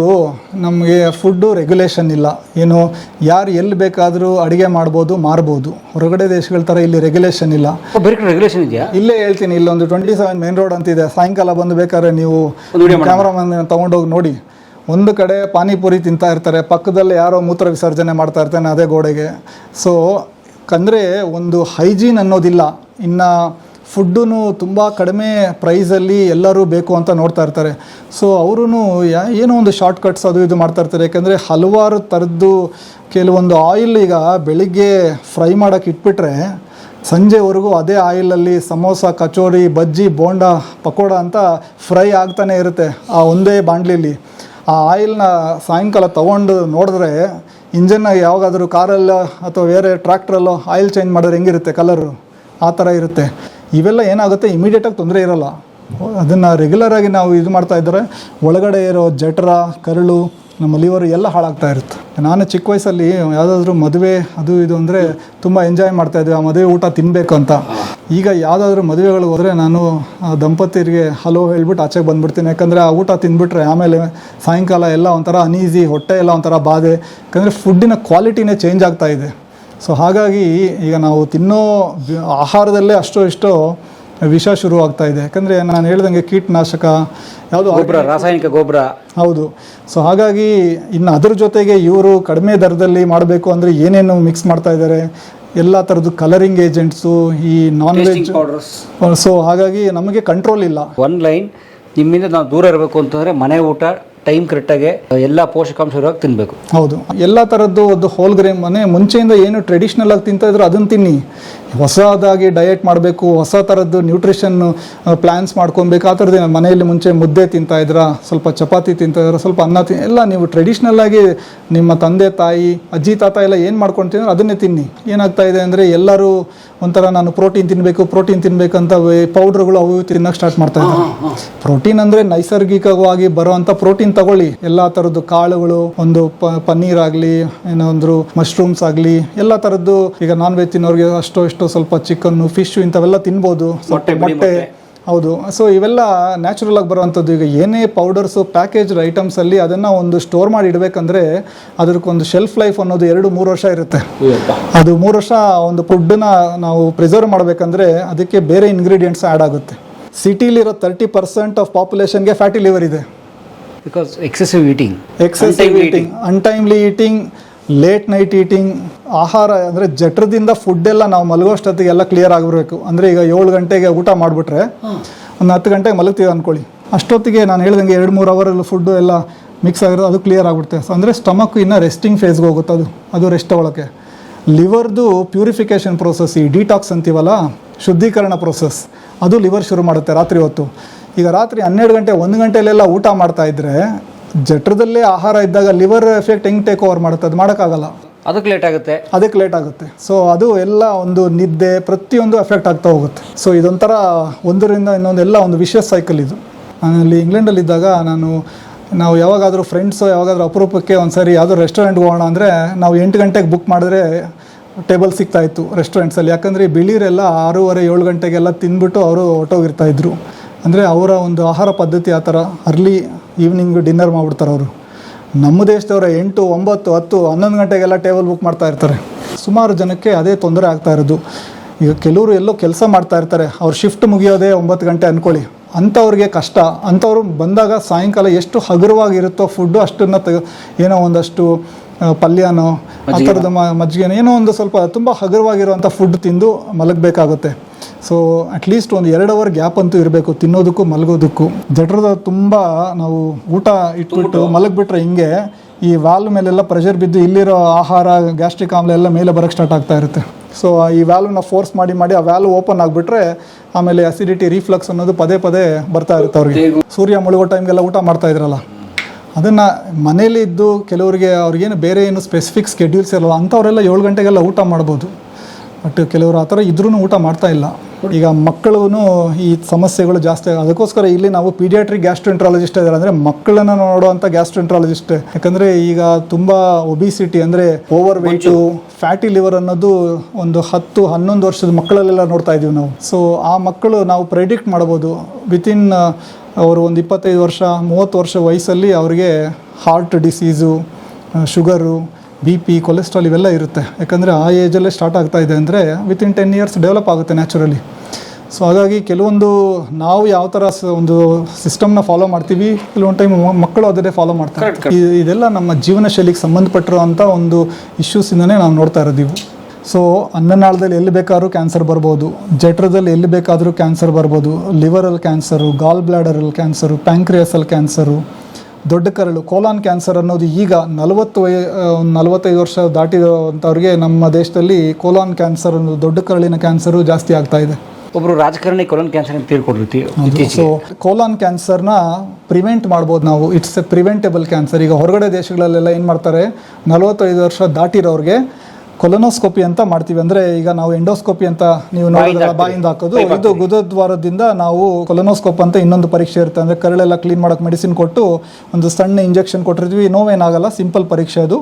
ನಮಗೆ ಫುಡ್ಡು ರೆಗ್ಯುಲೇಷನ್ ಇಲ್ಲ. ಏನು ಯಾರು ಎಲ್ಲಿ ಬೇಕಾದರೂ ಅಡುಗೆ ಮಾಡ್ಬೋದು ಮಾರ್ಬೋದು. ಹೊರಗಡೆ ದೇಶಗಳ ಥರ ಇಲ್ಲಿ ರೆಗ್ಯುಲೇಷನ್ ಇಲ್ಲ. ಓ, ಬೇರೆ ಕಡೆ ರೆಗ್ಯುಲೇಷನ್ ಇದೆಯಾ? ಇಲ್ಲೇ ಹೇಳ್ತೀನಿ ಇಲ್ಲೊಂದು ಟ್ವೆಂಟಿ ಸೆವೆನ್ ಮೇನ್ ರೋಡ್ ಅಂತಿದೆ. ಸಾಯಂಕಾಲ ಬಂದು ಬೇಕಾದ್ರೆ ನೀವು. ಕ್ಯಾಮ್ರಾಮನ್ ತೊಗೊಂಡೋಗಿ ನೋಡಿ. ಒಂದು ಕಡೆ ಪಾನಿಪುರಿ ತಿಂತಾ ಇರ್ತಾರೆ ಪಕ್ಕದಲ್ಲಿ ಯಾರೋ ಮೂತ್ರ ವಿಸರ್ಜನೆ ಮಾಡ್ತಾ ಇರ್ತಾನೆ ಅದೇ ಗೋಡೆಗೆ. ಸೊ ಅಂದರೆ ಒಂದು ಹೈಜೀನ್ ಅನ್ನೋದಿಲ್ಲ. ಇನ್ನು ಫುಡ್ಡೂ ತುಂಬ ಕಡಿಮೆ ಪ್ರೈಸಲ್ಲಿ ಎಲ್ಲರೂ ಬೇಕು ಅಂತ ನೋಡ್ತಾ ಇರ್ತಾರೆ. ಸೊ ಅವರು ಏನೋ ಒಂದು ಶಾರ್ಟ್ ಕಟ್ಸ್ ಅದು ಇದು ಮಾಡ್ತಾ ಇರ್ತಾರೆ. ಯಾಕಂದರೆ ಹಲವಾರು ಥರದ್ದು ಕೆಲವೊಂದು ಆಯಿಲ್ ಈಗ ಬೆಳಿಗ್ಗೆ ಫ್ರೈ ಮಾಡೋಕ್ಕೆ ಇಟ್ಬಿಟ್ರೆ ಸಂಜೆವರೆಗೂ ಅದೇ ಆಯಿಲಲ್ಲಿ ಸಮೋಸ, ಕಚೋರಿ, ಬಜ್ಜಿ, ಬೋಂಡ, ಪಕೋಡ ಅಂತ ಫ್ರೈ ಆಗ್ತಾನೆ ಇರುತ್ತೆ ಆ ಒಂದೇ ಬಾಂಡ್ಲಿಲಿ ಆ ಆಯಿಲ್ನ ಸಾಯಂಕಾಲ ತೊಗೊಂಡು ನೋಡಿದ್ರೆ ಇಂಜನ್ನ ಯಾವಾಗಾದರೂ ಕಾರಲ್ಲೋ ಅಥವಾ ಬೇರೆ ಟ್ರ್ಯಾಕ್ಟ್ರಲ್ಲೋ ಆಯಿಲ್ ಚೇಂಜ್ ಮಾಡಿದ್ರೆ ಹೆಂಗಿರುತ್ತೆ ಕಲರು ಆ ಥರ ಇರುತ್ತೆ. ಇವೆಲ್ಲ ಏನಾಗುತ್ತೆ? ಇಮಿಡಿಯೇಟಾಗಿ ತೊಂದರೆ ಇರೋಲ್ಲ. ಅದನ್ನು ರೆಗ್ಯುಲರಾಗಿ ನಾವು ಇದು ಮಾಡ್ತಾ ಇದ್ದರೆ ಒಳಗಡೆ ಇರೋ ಜಠರ, ಕರಳು ನಮ್ಮ ಲಿವರ್ ಎಲ್ಲ ಹಾಳಾಗ್ತಾ ಇರುತ್ತೆ. ನಾನು ಚಿಕ್ಕ ವಯಸ್ಸಲ್ಲಿ ಯಾವುದಾದ್ರೂ ಮದುವೆ ಅದು ಇದು ಅಂದರೆ ತುಂಬ ಎಂಜಾಯ್ ಮಾಡ್ತಾ ಇದ್ವಿ ಆ ಮದುವೆ ಊಟ ತಿನ್ನಬೇಕು ಅಂತ. ಈಗ ಯಾವುದಾದ್ರೂ ಮದುವೆಗಳು ಹೋದರೆ ನಾನು, ಆ ದಂಪತಿಯರಿಗೆ ಹಲೋ ಹೇಳ್ಬಿಟ್ಟು ಆಚೆಗೆ ಬಂದ್ಬಿಡ್ತೀನಿ. ಯಾಕಂದರೆ ಆ ಊಟ ತಿಂದುಬಿಟ್ರೆ ಆಮೇಲೆ ಸಾಯಂಕಾಲ ಎಲ್ಲ ಒಂಥರ ಅನೀಸಿ ಹೊಟ್ಟೆ ಎಲ್ಲ ಒಂಥರ ಬಾಧೆ. ಯಾಕಂದರೆ ಫುಡ್ಡಿನ ಕ್ವಾಲಿಟಿನೇ ಚೇಂಜ್ ಆಗ್ತಾ ಇದೆ. ಸೊ ಹಾಗಾಗಿ ಈಗ ನಾವು ತಿನ್ನೋ ಆಹಾರದಲ್ಲೇ ಅಷ್ಟೋ ಇಷ್ಟೋ ವಿಷ ಶುರು ಆಗ್ತಾ ಇದೆ. ಯಾಕಂದರೆ ನಾನು ಹೇಳ್ದಂಗೆ ಕೀಟನಾಶಕ ಯಾವುದು ಗೊಬ್ಬರ ರಾಸಾಯನಿಕ ಗೊಬ್ಬರ. ಹೌದು. ಸೊ ಹಾಗಾಗಿ ಇನ್ನು ಅದ್ರ ಜೊತೆಗೆ ಇವರು ಕಡಿಮೆ ದರದಲ್ಲಿ ಮಾಡಬೇಕು ಅಂದರೆ ಏನೇನು ಮಿಕ್ಸ್ ಮಾಡ್ತಾ ಇದ್ದಾರೆ? ಎಲ್ಲ ಥರದ್ದು ಕಲರಿಂಗ್ ಏಜೆಂಟ್ಸು ಈ ನಾನ್ ವೆಜ್ ಪೌಡರ್ಸ್ ಸೊ ಹಾಗಾಗಿ ನಮಗೆ ಕಂಟ್ರೋಲ್ ಇಲ್ಲ. ಒನ್ ಲೈನ್ ನಿಮ್ಮಿಂದ ನಾವು ದೂರ ಇರಬೇಕು ಅಂತಂದರೆ ಮನೆ ಊಟ ಟೈಮ್ ಕರೆಕ್ಟಾಗಿ ಎಲ್ಲ ಪೋಷಕಾಂಶ ಇರುವಾಗ ತಿನ್ನಬೇಕು ಹೌದು. ಎಲ್ಲ ಥರದ್ದು ಒಂದು ಹೋಲ್ ಗ್ರೇಮ್ ಮನೆ ಮುಂಚೆಯಿಂದ ಏನು ಟ್ರೆಡಿಷ್ನಲ್ ಆಗಿ ತಿಂತಾ ಇದ್ರು ಅದನ್ನು ತಿನ್ನಿ. ಹೊಸದಾಗಿ ಡಯಟ್ ಮಾಡಬೇಕು ಹೊಸ ಥರದ್ದು ನ್ಯೂಟ್ರಿಷನ್ ಪ್ಲ್ಯಾನ್ಸ್ ಮಾಡ್ಕೊಬೇಕು. ಆ ಥರದ್ದು ಮನೆಯಲ್ಲಿ ಮುಂಚೆ ಮುದ್ದೆ ತಿಂತಾ ಇದ್ರ ಸ್ವಲ್ಪ ಚಪಾತಿ ತಿಂತಾ ಇದ್ರ ಸ್ವಲ್ಪ ಅನ್ನ ತಿನ್ನ ಎಲ್ಲ ನೀವು ಟ್ರೆಡಿಷ್ನಲ್ ಆಗಿ ನಿಮ್ಮ ತಂದೆ ತಾಯಿ ಅಜ್ಜಿ ತಾತ ಎಲ್ಲ ಏನು ಮಾಡ್ಕೊಳ್ತಿದ್ರು ಅದನ್ನೇ ತಿನ್ನಿ. ಏನಾಗ್ತಾ ಇದೆ ಅಂದರೆ ಎಲ್ಲರೂ ಒಂಥರ ನಾನು ಪ್ರೋಟೀನ್ ತಿನ್ನಬೇಕು ಪ್ರೋಟೀನ್ ತಿನ್ನಬೇಕಂತ ಪೌಡ್ರ್ಗಳು ಅವು ತಿನ್ನಕ್ಕೆ ಸ್ಟಾರ್ಟ್ ಮಾಡ್ತಾ ಇದ್ದಾರೆ. ಪ್ರೋಟೀನ್ ಅಂದರೆ ನೈಸರ್ಗಿಕವಾಗಿ ಬರುವಂಥ ಪ್ರೋಟೀನ್ ತಗೊಳ್ಳಿ. ಎಲ್ಲ ಥರದ್ದು ಕಾಳುಗಳು ಒಂದು ಪನ್ನೀರ್ ಆಗಲಿ ಏನೋ ಒಂದು ಮಶ್ರೂಮ್ಸ್ ಆಗಲಿ ಎಲ್ಲ ಥರದ್ದು ಈಗ ನಾನ್ ವೆಜ್ ತಿನ್ನೋರಿಗೆ ಅಷ್ಟೋ ಇಷ್ಟೋ ಸ್ವಲ್ಪ ಚಿಕನ್ನು ಫಿಶ್ ಇಂಥವೆಲ್ಲ ತಿನ್ಬೋದು. ಮೊಟ್ಟೆ ಹೌದು. ಸೊ ಇವೆಲ್ಲ ನ್ಯಾಚುರಲ್ ಆಗಿ ಬರುವಂಥದ್ದು. ಈಗ ಏನೇ ಪೌಡರ್ಸು ಪ್ಯಾಕೇಜ್ಡ್ ಐಟಮ್ಸಲ್ಲಿ ಅದನ್ನು ಒಂದು ಸ್ಟೋರ್ ಮಾಡಿ ಇಡಬೇಕಂದ್ರೆ ಅದಕ್ಕೊಂದು ಶೆಲ್ಫ್ ಲೈಫ್ ಅನ್ನೋದು ಎರಡು ಮೂರು ವರ್ಷ ಇರುತ್ತೆ. ಅದು ಮೂರು ವರ್ಷ ಒಂದು ಫುಡ್ಡನ್ನ ನಾವು ಪ್ರಿಸರ್ವ್ ಮಾಡಬೇಕಂದ್ರೆ ಅದಕ್ಕೆ ಬೇರೆ ಇಂಗ್ರೀಡಿಯೆಂಟ್ಸ್ ಆ್ಯಡ್ ಆಗುತ್ತೆ. ಸಿಟಿಲಿರೋ ತರ್ಟಿ ಪರ್ಸೆಂಟ್ ಆಫ್ ಪಾಪ್ಯುಲೇಷನ್ಗೆ ಫ್ಯಾಟಿ ಲಿವರ್ ಇದೆ. Because Excessive untimely eating, eating. untimely eating, late night eating ಆಹಾರ ಅಂದರೆ ಜಠರದಿಂದ ಫುಡ್ ಎಲ್ಲ ನಾವು ಮಲಗೋಷ್ಟೊತ್ತಿಗೆ ಎಲ್ಲ ಕ್ಲಿಯರ್ ಆಗಿರಬೇಕು ಅಂದರೆ ಈಗ ಏಳು ಗಂಟೆಗೆ ಊಟ ಮಾಡಿಬಿಟ್ರೆ ಒಂದು ಹತ್ತು ಗಂಟೆಗೆ ಮಲಗ್ತೀವಿ ಅಂದ್ಕೊಳ್ಳಿ ಅಷ್ಟೊತ್ತಿಗೆ ನಾನು ಹೇಳ್ದಂಗೆ ಎರಡು ಮೂರು ಅವರಲ್ಲಿ ಫುಡ್ಡು ಎಲ್ಲ ಮಿಕ್ಸ್ ಆಗಿರೋದು ಅದು ಕ್ಲಿಯರ್ ಆಗಿಬಿಡುತ್ತೆ. ಅಂದರೆ ಸ್ಟಮಕ್ ಇನ್ನೂ ರೆಸ್ಟಿಂಗ್ ಫೇಸ್ಗೆ ಹೋಗುತ್ತೆ ಅದು. ಅದು ರೆಸ್ಟ್ ತಗೊಳಕ್ಕೆ ಲಿವರ್ದು ಪ್ಯೂರಿಫಿಕೇಷನ್ ಪ್ರೋಸೆಸ್ ಈ ಡಿಟಾಕ್ಸ್ ಅಂತೀವಲ್ಲ ಶುದ್ಧೀಕರಣ ಪ್ರೋಸೆಸ್ ಅದು ಲಿವರ್ ಶುರು ಮಾಡುತ್ತೆ ರಾತ್ರಿ ಹೊತ್ತು. ಈಗ ರಾತ್ರಿ ಹನ್ನೆರಡು ಗಂಟೆ ಒಂದು ಗಂಟೆಲೆಲ್ಲ ಊಟ ಮಾಡ್ತಾ ಇದ್ರೆ ಜಠರದಲ್ಲೇ ಆಹಾರ ಇದ್ದಾಗ ಲಿವರ್ ಎಫೆಕ್ಟ್ ಹೆಂಗ್ ಟೇಕ್ ಓವರ್ ಮಾಡುತ್ತೆ? ಅದು ಮಾಡೋಕ್ಕಾಗಲ್ಲ. ಅದಕ್ಕೆ ಲೇಟ್ ಆಗುತ್ತೆ. ಅದಕ್ಕೆ ಲೇಟ್ ಆಗುತ್ತೆ. ಸೊ ಅದು ಎಲ್ಲ ಒಂದು ನಿದ್ದೆ ಪ್ರತಿಯೊಂದು ಎಫೆಕ್ಟ್ ಆಗ್ತಾ ಹೋಗುತ್ತೆ. ಸೊ ಇದೊಂಥರ ಒಂದರಿಂದ ಇನ್ನೊಂದು ಎಲ್ಲ ಒಂದು ವಿಶೇಷ ಸೈಕಲ್ ಇದು. ನಾನು ಅಲ್ಲಿ ಇಂಗ್ಲೆಂಡಲ್ಲಿದ್ದಾಗ ನಾನು ನಾವು ಯಾವಾಗಾದರೂ ಫ್ರೆಂಡ್ಸು ಯಾವಾಗಾದರೂ ಅಪರೂಪಕ್ಕೆ ಒಂದು ಸರಿ ಯಾವುದೋ ರೆಸ್ಟೋರೆಂಟ್ಗೆ ಹೋಗೋಣ ಅಂದರೆ ನಾವು ಎಂಟು ಗಂಟೆಗೆ ಬುಕ್ ಮಾಡಿದ್ರೆ ಟೇಬಲ್ ಸಿಗ್ತಾ ಇತ್ತು ರೆಸ್ಟೋರೆಂಟ್ಸಲ್ಲಿ ಯಾಕಂದರೆ ಬಿಳಿರೆಲ್ಲ ಆರೂವರೆ ಏಳು ಗಂಟೆಗೆಲ್ಲ ತಿಂದ್ಬಿಟ್ಟು ಅವರು ಹೊಟ್ಟೋಗಿರ್ತಾ ಇದ್ರು. ಅಂದರೆ ಅವರ ಒಂದು ಆಹಾರ ಪದ್ಧತಿ ಆ ಥರ ಅರ್ಲಿ ಈವ್ನಿಂಗ್ ಡಿನ್ನರ್ ಮಾಡಿಬಿಡ್ತಾರೆ ಅವರು. ನಮ್ಮ ದೇಶದವರ ಎಂಟು, ಒಂಬತ್ತು, ಹತ್ತು, ಹನ್ನೊಂದು ಗಂಟೆಗೆಲ್ಲ ಟೇಬಲ್ ಬುಕ್ ಮಾಡ್ತಾ ಇರ್ತಾರೆ. ಸುಮಾರು ಜನಕ್ಕೆ ಅದೇ ತೊಂದರೆ ಆಗ್ತಾ ಇರೋದು. ಈಗ ಕೆಲವರು ಎಲ್ಲೋ ಕೆಲಸ ಮಾಡ್ತಾ ಇರ್ತಾರೆ. ಅವ್ರು ಶಿಫ್ಟ್ ಮುಗಿಯೋದೇ ಒಂಬತ್ತು ಗಂಟೆ ಅಂದ್ಕೊಳ್ಳಿ ಅಂಥವ್ರಿಗೆ ಕಷ್ಟ. ಅಂಥವ್ರು ಬಂದಾಗ ಸಾಯಂಕಾಲ ಎಷ್ಟು ಹಗುರವಾಗಿರುತ್ತೋ ಫುಡ್ಡು ಅಷ್ಟನ್ನು ತೆಗೆ ಏನೋ ಒಂದಷ್ಟು ಪಲ್ಯನೋ ಆ ಥರದ ಮಜ್ಜಿಗೆನೋ ಏನೋ ಒಂದು ಸ್ವಲ್ಪ ತುಂಬ ಹಗುರವಾಗಿರುವಂಥ ಫುಡ್ ತಿಂದು ಮಲಗಬೇಕಾಗುತ್ತೆ. ಸೊ ಅಟ್ಲೀಸ್ಟ್ ಒಂದು ಎರಡು ಅವರ್ ಗ್ಯಾಪ್ ಅಂತೂ ಇರಬೇಕು ತಿನ್ನೋದಕ್ಕೂ ಮಲಗೋದಕ್ಕೂ. ಜಠರದ ತುಂಬ ನಾವು ಊಟ ಇಟ್ಬಿಟ್ಟು ಮಲಗಿಬಿಟ್ರೆ ಹಿಂಗೆ ಈ ವಾಲ್ ಮೇಲೆಲ್ಲ ಪ್ರೆಷರ್ ಬಿದ್ದು ಇಲ್ಲಿರೋ ಆಹಾರ ಗ್ಯಾಸ್ಟ್ರಿಕ್ ಆಮ್ಲ ಎಲ್ಲ ಮೇಲೆ ಬರೋಕ್ಕೆ ಸ್ಟಾರ್ಟ್ ಆಗ್ತಾ ಇರುತ್ತೆ. ಸೊ ಈ ವ್ಯಾಲ್ವ್ನ ಫೋರ್ಸ್ ಮಾಡಿ ಮಾಡಿ ಆ ವ್ಯಾಲ್ವ್ ಓಪನ್ ಆಗಿಬಿಟ್ರೆ ಆಮೇಲೆ ಅಸಿಡಿಟಿ ರಿಫ್ಲಕ್ಸ್ ಅನ್ನೋದು ಪದೇ ಪದೇ ಬರ್ತಾ ಇರುತ್ತೆ ಅವ್ರಿಗೆ. ಸೂರ್ಯ ಮುಳುಗೋ ಟೈಮ್ಗೆಲ್ಲ ಊಟ ಮಾಡ್ತಾ ಇದ್ರಲ್ಲ. ಅದನ್ನು ಮನೇಲಿ ಇದ್ದು ಕೆಲವರಿಗೆ ಅವ್ರಿಗೇನು ಬೇರೆ ಏನು ಸ್ಪೆಸಿಫಿಕ್ ಸ್ಕೆಡ್ಯೂಲ್ಸ್ ಇರಲ್ಲ ಅಂಥವರೆಲ್ಲ ಏಳು ಗಂಟೆಗೆಲ್ಲ ಊಟ ಮಾಡ್ಬೋದು. ಬಟ್ ಕೆಲವರು ಆ ಥರ ಇದ್ರೂ ಊಟ ಮಾಡ್ತಾ ಇಲ್ಲ. ಈಗ ಮಕ್ಕಳು ಈ ಸಮಸ್ಯೆಗಳು ಜಾಸ್ತಿ ಆಗ- ಅದಕ್ಕೋಸ್ಕರ ಇಲ್ಲಿ ನಾವು ಪೀಡಿಯಾಟ್ರಿಕ್ ಗ್ಯಾಸ್ಟ್ರೆಂಟ್ರಾಲಜಿಸ್ಟ್ ಇದ್ದಾರೆ ಅಂದರೆ ಮಕ್ಕಳನ್ನು ನೋಡುವಂಥ ಗ್ಯಾಸ್ಟ್ರೆಂಟ್ರಾಲಜಿಸ್ಟ್ ಯಾಕಂದರೆ ಈಗ ತುಂಬ ಒಬಿಸಿಟಿ ಅಂದರೆ ಓವರ್ ವೆಯ್ಟು ಫ್ಯಾಟಿ ಲಿವರ್ ಅನ್ನೋದು ಒಂದು ಹತ್ತು ಹನ್ನೊಂದು ವರ್ಷದ ಮಕ್ಕಳಲ್ಲೆಲ್ಲ ನೋಡ್ತಾ ಇದ್ದೀವಿ ನಾವು. ಸೊ ಆ ಮಕ್ಕಳು ನಾವು ಪ್ರೆಡಿಕ್ಟ್ ಮಾಡ್ಬೋದು. ವಿತಿನ್ ಅವರು ಒಂದು ಇಪ್ಪತ್ತೈದು ವರ್ಷ ಮೂವತ್ತು ವರ್ಷ ವಯಸ್ಸಲ್ಲಿ ಅವರಿಗೆ heart disease sugar B P cholesterol ಇವೆಲ್ಲ ಇರುತ್ತೆ. ಯಾಕಂದರೆ ಆ ಏಜಲ್ಲೇ ಸ್ಟಾರ್ಟ್ ಆಗ್ತಾ ಇದೆ ಅಂದರೆ ವಿತಿನ್ ಟೆನ್ ಇಯರ್ಸ್ ಡೆವಲಪ್ ಆಗುತ್ತೆ ನ್ಯಾಚುರಲಿ ಸೊ ಹಾಗಾಗಿ ಕೆಲವೊಂದು ನಾವು ಯಾವ ಥರ ಒಂದು ಸಿಸ್ಟಮ್ನ ಫಾಲೋ ಮಾಡ್ತೀವಿ ಕೆಲವೊಂದು ಟೈಮ್ ಮಕ್ಕಳು ಅದನ್ನೇ ಫಾಲೋ ಮಾಡ್ತಾರೆ ಇದೆಲ್ಲ ನಮ್ಮ ಜೀವನ ಶೈಲಿಗೆ ಸಂಬಂಧಪಟ್ಟಿರೋ ಅಂಥ ಒಂದು ಇಶ್ಯೂಸಿಂದನೇ ನಾವು ನೋಡ್ತಾ ಇರೋದು ಸೊ ಅನ್ನನಾಳದಲ್ಲಿ ಎಲ್ಲಿ ಬೇಕಾದ್ರೂ ಕ್ಯಾನ್ಸರ್ ಬರ್ಬೋದು. ಜಠರದಲ್ಲಿ ಎಲ್ಲಿ ಬೇಕಾದರೂ ಕ್ಯಾನ್ಸರ್ ಬರ್ಬೋದು. ಲಿವರಲ್ಲಿ ಕ್ಯಾನ್ಸರು ಗಾಲ್ ಬ್ಲ್ಯಾಡರಲ್ಲಿ ಕ್ಯಾನ್ಸರು ಪ್ಯಾಂಕ್ರಿಯಸಲ್ಲಿ ಕ್ಯಾನ್ಸರು ದೊಡ್ಡ ಕರಳು ಕೋಲಾನ್ ಕ್ಯಾನ್ಸರ್ ಅನ್ನೋದು ಈಗ ನಲವತ್ತು ವಯ ಒಂದು ನಲವತ್ತೈದು ವರ್ಷ ದಾಟಿರೋವಂಥವ್ರಿಗೆ ನಮ್ಮ ದೇಶದಲ್ಲಿ ಕೋಲಾನ್ ಕ್ಯಾನ್ಸರ್ ಅನ್ನೋದು ದೊಡ್ಡ ಕರಳಿನ ಕ್ಯಾನ್ಸರು ಜಾಸ್ತಿ ಆಗ್ತಾ ಇದೆ. ಒಬ್ಬರು ರಾಜಕಾರಣಿ ಕೊಲನ್ ಕ್ಯಾನ್ಸರ್ ಇತ್ತೀಚೆಗೆ. ಸೊ ಕೋಲಾನ್ ಕ್ಯಾನ್ಸರ್ನ ಪ್ರಿವೆಂಟ್ ಮಾಡ್ಬೋದು ನಾವು. ಇಟ್ಸ್ ಎ ಪ್ರಿವೆಂಟೇಬಲ್ ಕ್ಯಾನ್ಸರ್ ಈಗ ಹೊರಗಡೆ ದೇಶಗಳಲ್ಲೆಲ್ಲ ಏನು ಮಾಡ್ತಾರೆ? ನಲವತ್ತೈದು ವರ್ಷ ದಾಟಿರೋರಿಗೆ ಕೊಲೊನೋಸ್ಕೋಪಿ ಅಂತ ಮಾಡ್ತೀವಿ ಅಂದ್ರೆ ಈಗ ನಾವು ಎಂಡೋಸ್ಕೋಪಿ ಅಂತ ನೀವು ನೋಡಿದ್ರೆ ಬಾಯಿಂದ ಹಾಕೋದು. ಇದು ಗುದದ್ವಾರದಿಂದ ನಾವು ಕೊಲೊನೋಸ್ಕೋಪ್ ಅಂತ ಇನ್ನೊಂದು ಪರೀಕ್ಷೆ ಇರುತ್ತೆ. ಅಂದ್ರೆ ಕರಳೆಲ್ಲ ಕ್ಲೀನ್ ಮಾಡೋಕೆ ಮೆಡಿಸಿನ್ ಕೊಟ್ಟು ಒಂದು ಸಣ್ಣ ಇಂಜೆಕ್ಷನ್ ಕೊಟ್ಟಿರ್ತೀವಿ. ನೋವೇನಾಗಲ್ಲ ಸಿಂಪಲ್ ಪರೀಕ್ಷೆ ಅದು.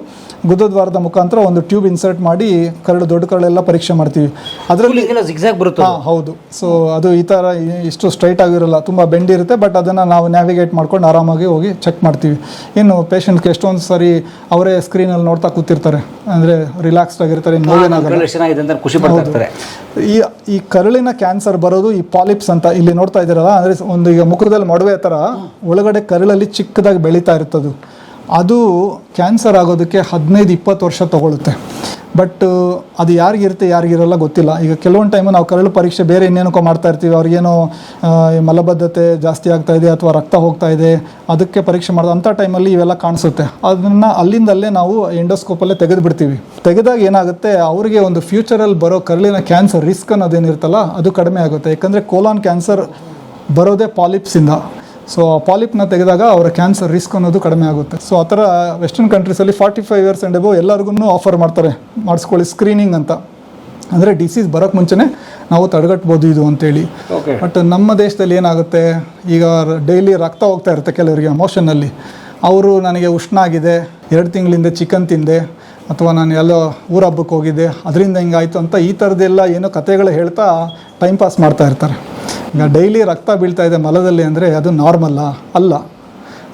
ಗುದದ್ವಾರದ ಮುಖಾಂತರ ಒಂದು ಟ್ಯೂಬ್ ಇನ್ಸರ್ಟ್ ಮಾಡಿ ಕರಳು ದೊಡ್ಡ ಕರಳೆಲ್ಲ ಪರೀಕ್ಷೆ ಮಾಡ್ತೀವಿ. ಅದರಲ್ಲಿ ಬರುತ್ತೆ ಹೌದು. ಸೊ ಅದು ಈ ತರ ಇಷ್ಟು ಸ್ಟ್ರೈಟ್ ಆಗಿರಲ್ಲ. ತುಂಬಾ ಬೆಂಡ್ ಇರುತ್ತೆ ಬಟ್ ಅದನ್ನ ನಾವು ನ್ಯಾವಿಗೇಟ್ ಮಾಡ್ಕೊಂಡು ಆರಾಮಾಗಿ ಹೋಗಿ ಚೆಕ್ ಮಾಡ್ತೀವಿ. ಇನ್ನು ಪೇಷಂಟ್ಗೆ ಎಷ್ಟೊಂದು ಸಾರಿ ಅವರೇ ಸ್ಕ್ರೀನಲ್ಲಿ ನೋಡ್ತಾ ಕೂತಿರ್ತಾರೆ. ಅಂದ್ರೆ ರಿಲ್ಯಾಕ್ಸ್ಡ್ ಆಗಿರ್ತಾರೆ ಅಂತ ಖುಷಿ ಈ ಈ ಕರುಳಿನ ಕ್ಯಾನ್ಸರ್ ಬರೋದು ಈ ಪಾಲಿಪ್ಸ್ ಅಂತ ಇಲ್ಲಿ ನೋಡ್ತಾ ಇದ್ದೀರಲ್ಲ ಅಂದರೆ ಒಂದು ಈಗ ಮುಖದಲ್ಲಿ ಮೊಡವೆ ತರ ಒಳಗಡೆ ಕರುಳಲ್ಲಿ ಚಿಕ್ಕದಾಗಿ ಬೆಳೀತಾ ಇರ್ತದು. ಅದು ಕ್ಯಾನ್ಸರ್ ಆಗೋದಕ್ಕೆ ಹದಿನೈದು, ಇಪ್ಪತ್ತು ವರ್ಷ ತಗೊಳುತ್ತೆ. ಬಟ್ ಅದು ಯಾರಿಗಿರುತ್ತೆ, ಯಾರಿಗಿರಲ್ಲ ಗೊತ್ತಿಲ್ಲ. ಈಗ ಕೆಲವೊಂದು ಟೈಮು ನಾವು ಕರಳು ಪರೀಕ್ಷೆ ಬೇರೆ ಇನ್ನೇನಕ್ಕೋ ಮಾಡ್ತಾ ಇರ್ತೀವಿ. ಅವ್ರಿಗೇನೋ ಮಲಬದ್ಧತೆ ಜಾಸ್ತಿ ಆಗ್ತಾ ಇದೆ ಅಥವಾ ರಕ್ತ ಹೋಗ್ತಾ ಇದೆ, ಅದಕ್ಕೆ ಪರೀಕ್ಷೆ ಮಾಡೋದು ಅಂಥ ಟೈಮಲ್ಲಿ ಇವೆಲ್ಲ ಕಾಣಿಸುತ್ತೆ. ಅದನ್ನು ಅಲ್ಲಿಂದಲ್ಲೇ ನಾವು ಎಂಡೋಸ್ಕೋಪಲ್ಲೇ ತೆಗೆದು ಬಿಡ್ತೀವಿ ತೆಗೆದಾಗ ಏನಾಗುತ್ತೆ, ಅವರಿಗೆ ಒಂದು ಫ್ಯೂಚರಲ್ಲಿ ಬರೋ ಕರಳಿನ ಕ್ಯಾನ್ಸರ್ ರಿಸ್ಕ್ ಅನ್ನೋದೇನಿರುತ್ತಲ್ಲ, ಅದು ಕಡಿಮೆ ಆಗುತ್ತೆ. ಯಾಕಂದರೆ ಕೋಲಾನ್ ಕ್ಯಾನ್ಸರ್ ಬರೋದೇ ಪಾಲಿಪ್ಸಿಂದ ಸೊ ಪಾಲಿಪ್ನ ತೆಗೆದಾಗ ಅವರ ಕ್ಯಾನ್ಸರ್ ರಿಸ್ಕ್ ಅನ್ನೋದು ಕಡಿಮೆ ಆಗುತ್ತೆ. ಸೊ ಆ ಥರ western ಕಂಟ್ರೀಸಲ್ಲಿ forty five years and above ಎಲ್ಲರಿಗೂ ಆಫರ್ ಮಾಡ್ತಾರೆ. ಮಾಡಿಸ್ಕೊಳ್ಳಿ ಸ್ಕ್ರೀನಿಂಗ್ ಅಂತ. ಅಂದರೆ ಡಿಸೀಸ್ ಬರೋಕ್ಕೆ ಮುಂಚೆನೇ ನಾವು ತಡೆಗಟ್ಬೋದು ಇದು ಅಂತೇಳಿ. ಬಟ್ ನಮ್ಮ ದೇಶದಲ್ಲಿ ಏನಾಗುತ್ತೆ? ಈಗ ಡೈಲಿ ರಕ್ತ ಹೋಗ್ತಾ ಇರುತ್ತೆ ಕೆಲವರಿಗೆ ಮೋಷನ್ನಲ್ಲಿ ಅವರು ನನಗೆ ಉಷ್ಣ ಆಗಿದೆ ಎರಡು ತಿಂಗಳಿಂದ ಚಿಕನ್ ತಿಂದೆ ಅಥವಾ ನಾನು ಎಲ್ಲೋ ಊರ ಹಬ್ಬಕ್ಕೆ ಹೋಗಿದ್ದೆ ಅದರಿಂದ ಹಿಂಗಾಯಿತು ಅಂತ ಈ ಥರದ್ದೆಲ್ಲ ಏನೋ ಕಥೆಗಳು ಹೇಳ್ತಾ ಟೈಮ್ ಪಾಸ್ ಮಾಡ್ತಾ ಇರ್ತಾರೆ. ಡೈಲಿ ರಕ್ತ ಬೀಳ್ತಾ ಇದೆ ಮಲದಲ್ಲಿ ಅಂದರೆ ಅದು ನಾರ್ಮಲ್ಲ ಅಲ್ಲ.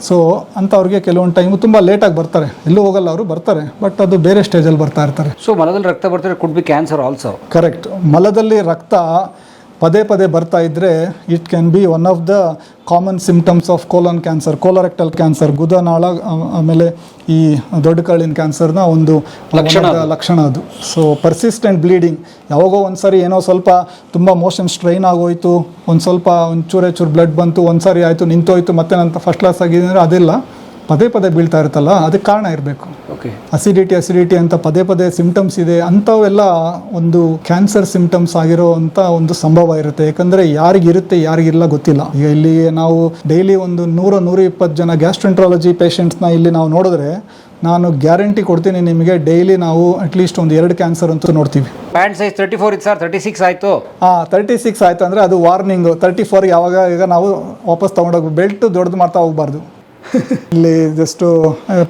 ಸೊ ಅಂಥವ್ರಿಗೆ ಕೆಲವೊಂದು ಟೈಮು ತುಂಬ ಲೇಟಾಗಿ ಬರ್ತಾರೆ. ಎಲ್ಲೂ ಹೋಗಲ್ಲ ಅವರು ಬರ್ತಾರೆ. ಬಟ್ ಅದು ಬೇರೆ ಸ್ಟೇಜಲ್ಲಿ ಬರ್ತಾ ಇರ್ತಾರೆ. ಸೊ ಮಲದಲ್ಲಿ ರಕ್ತ ಬರ್ತಾರೆ could be cancer also correct ಮಲದಲ್ಲಿ ರಕ್ತ ಪದೇ ಪದೇ ಬರ್ತಾ ಇದ್ದರೆ it can be one of the common symptoms of colon cancer colorectal cancer ಗುದನಾಳ ಆಮೇಲೆ ಈ ದೊಡ್ಡ ಕರಳಿನ ಕ್ಯಾನ್ಸರ್ನ ಒಂದು ಲಕ್ಷಣ ಅದು. ಸೊ ಪರ್ಸಿಸ್ಟೆಂಟ್ ಬ್ಲೀಡಿಂಗ್ ಯಾವಾಗೋ ಒಂದು ಸಾರಿ ಏನೋ ಸ್ವಲ್ಪ ತುಂಬ ಮೋಷನ್ ಸ್ಟ್ರೈನ್ ಆಗೋಯ್ತು ಒಂದು ಸ್ವಲ್ಪ ಒಂದು ಚೂರೇ ಚೂರು ಬ್ಲಡ್ ಬಂತು ಒಂದು ಸಾರಿ ಆಯಿತು ನಿಂತೋಯ್ತು ಮತ್ತೆ ನಂತರ ಫಸ್ಟ್ ಕ್ಲಾಸ್ ಆಗಿದೆ ಅಂದರೆ ಅದಿಲ್ಲ. ಪದೇ ಪದೇ ಬೀಳ್ತಾ ಇರುತ್ತಲ್ಲ ಅದಕ್ಕೆ ಕಾರಣ ಇರಬೇಕು. ಓಕೆ ಅಸಿಡಿಟಿ ಅಸಿಡಿಟಿ ಅಂತ ಪದೇ ಪದೇ ಸಿಂಪ್ಟಮ್ಸ್ ಇದೆ ಅಂಥವೆಲ್ಲ ಒಂದು ಕ್ಯಾನ್ಸರ್ ಸಿಮ್ಟಮ್ಸ್ ಆಗಿರೋ ಅಂತ ಒಂದು ಸಂಭವ ಇರುತ್ತೆ. ಯಾಕಂದರೆ ಯಾರಿಗಿರುತ್ತೆ ಯಾರಿಗಿಲ್ಲ ಗೊತ್ತಿಲ್ಲ. ಈಗ ಇಲ್ಲಿ ನಾವು ಡೈಲಿ ಒಂದು ನೂರ ನೂರ ಇಪ್ಪತ್ತು ಜನ ಗ್ಯಾಸ್ಟ್ರೆಂಟ್ರಾಲಜಿ ಪೇಷಂಟ್ಸ್ನ ಇಲ್ಲಿ ನಾವು ನೋಡಿದ್ರೆ ನಾನು ಗ್ಯಾರಂಟಿ ಕೊಡ್ತೀನಿ ನಿಮಗೆ ಡೈಲಿ ನಾವು ಅಟ್ಲೀಸ್ಟ್ ಒಂದು ಎರಡು ಕ್ಯಾನ್ಸರ್ ಅಂತೂ ನೋಡ್ತೀವಿ. ಪ್ಯಾಂಟ್ ಸೈಜ್ ತರ್ಟಿ ಫೋರ್ ಇತ್ತು ಸರ್ ತರ್ಟಿ ಸಿಕ್ಸ್ ಆಯಿತು. ಹಾಂ ತರ್ಟಿ ಸಿಕ್ಸ್ ಆಯಿತು ಅಂದರೆ ಅದು ವಾರ್ನಿಂಗು ತರ್ಟಿ ಫೋರ್ ಯಾವಾಗ ಈಗ ನಾವು ವಾಪಸ್ ತೊಗೊಂಡೋಗಿ ಬೆಲ್ಟ್ ದೊಡ್ಡದು ಮಾಡ್ತಾ ಹೋಗ್ಬಾರ್ದು. ಇಲ್ಲಿ just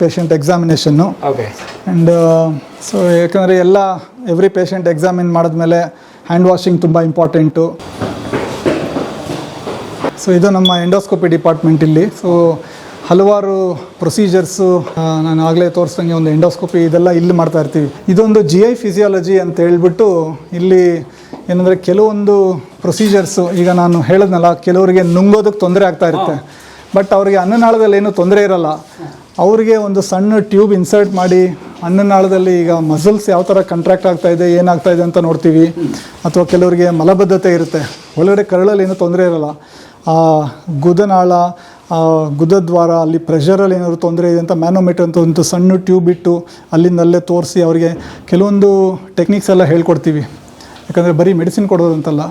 patient examination okay and so ಯಾಕಂದರೆ ಎಲ್ಲ ಎವ್ರಿ ಪೇಷಂಟ್ ಎಕ್ಸಾಮಿನ್ ಮಾಡಿದ್ಮೇಲೆ ಹ್ಯಾಂಡ್ ವಾಷಿಂಗ್ ತುಂಬ ಇಂಪಾರ್ಟೆಂಟು ಸೊ ಇದು ನಮ್ಮ ಎಂಡೋಸ್ಕೋಪಿ ಡಿಪಾರ್ಟ್ಮೆಂಟ್ ಇಲ್ಲಿ. ಸೊ ಹಲವಾರು ಪ್ರೊಸೀಜರ್ಸು ನಾನು ಆಗಲೇ ತೋರಿಸ್ದಂಗೆ ಒಂದು ಎಂಡೋಸ್ಕೋಪಿ ಇದೆಲ್ಲ ಇಲ್ಲಿ ಮಾಡ್ತಾ ಇರ್ತೀವಿ. ಇದೊಂದು ಜಿ ಐ ಫಿಸಿಯಾಲಜಿ ಅಂತ ಹೇಳ್ಬಿಟ್ಟು ಇಲ್ಲಿ ಏನಂದರೆ ಕೆಲವೊಂದು ಪ್ರೊಸೀಜರ್ಸು ಈಗ ನಾನು ಹೇಳಿದ್ನಲ್ಲ ಕೆಲವರಿಗೆ ನುಂಗೋದಕ್ಕೆ ತೊಂದರೆ ಆಗ್ತಾ ಇರುತ್ತೆ. ಬಟ್ ಅವರಿಗೆ ಅನ್ನನಾಳದಲ್ಲಿ ಏನೂ ತೊಂದರೆ ಇರಲ್ಲ. ಅವರಿಗೆ ಒಂದು ಸಣ್ಣ ಟ್ಯೂಬ್ ಇನ್ಸರ್ಟ್ ಮಾಡಿ ಅನ್ನನಾಳದಲ್ಲಿ ಈಗ ಮಸಲ್ಸ್ ಯಾವ ಥರ ಕಂಟ್ರಾಕ್ಟ್ ಆಗ್ತಾ ಇದೆ ಏನಾಗ್ತಾ ಇದೆ ಅಂತ ನೋಡ್ತೀವಿ. ಅಥವಾ ಕೆಲವರಿಗೆ ಮಲಬದ್ಧತೆ ಇರುತ್ತೆ. ಒಳಗಡೆ ಕರಳಲ್ಲಿ ಏನೂ ತೊಂದರೆ ಇರಲ್ಲ. ಆ, ಗುದನಾಳ ಗುದದ್ವಾರ, ಅಲ್ಲಿ ಪ್ರೆಷರಲ್ಲಿ ಏನಾದ್ರು ತೊಂದರೆ ಇದೆ ಅಂತ ಮ್ಯಾನೋಮೀಟರ್ ಅಂತ ಒಂದು ಸಣ್ಣ ಟ್ಯೂಬ್ ಇಟ್ಟು ಅಲ್ಲಿಂದಲ್ಲೇ ತೋರಿಸಿ ಅವರಿಗೆ ಕೆಲವೊಂದು ಟೆಕ್ನಿಕ್ಸ್ ಎಲ್ಲ ಹೇಳ್ಕೊಡ್ತೀವಿ. ಯಾಕಂದರೆ ಬರೀ ಮೆಡಿಸಿನ್ ಕೊಡೋದಂತಲ್ಲ.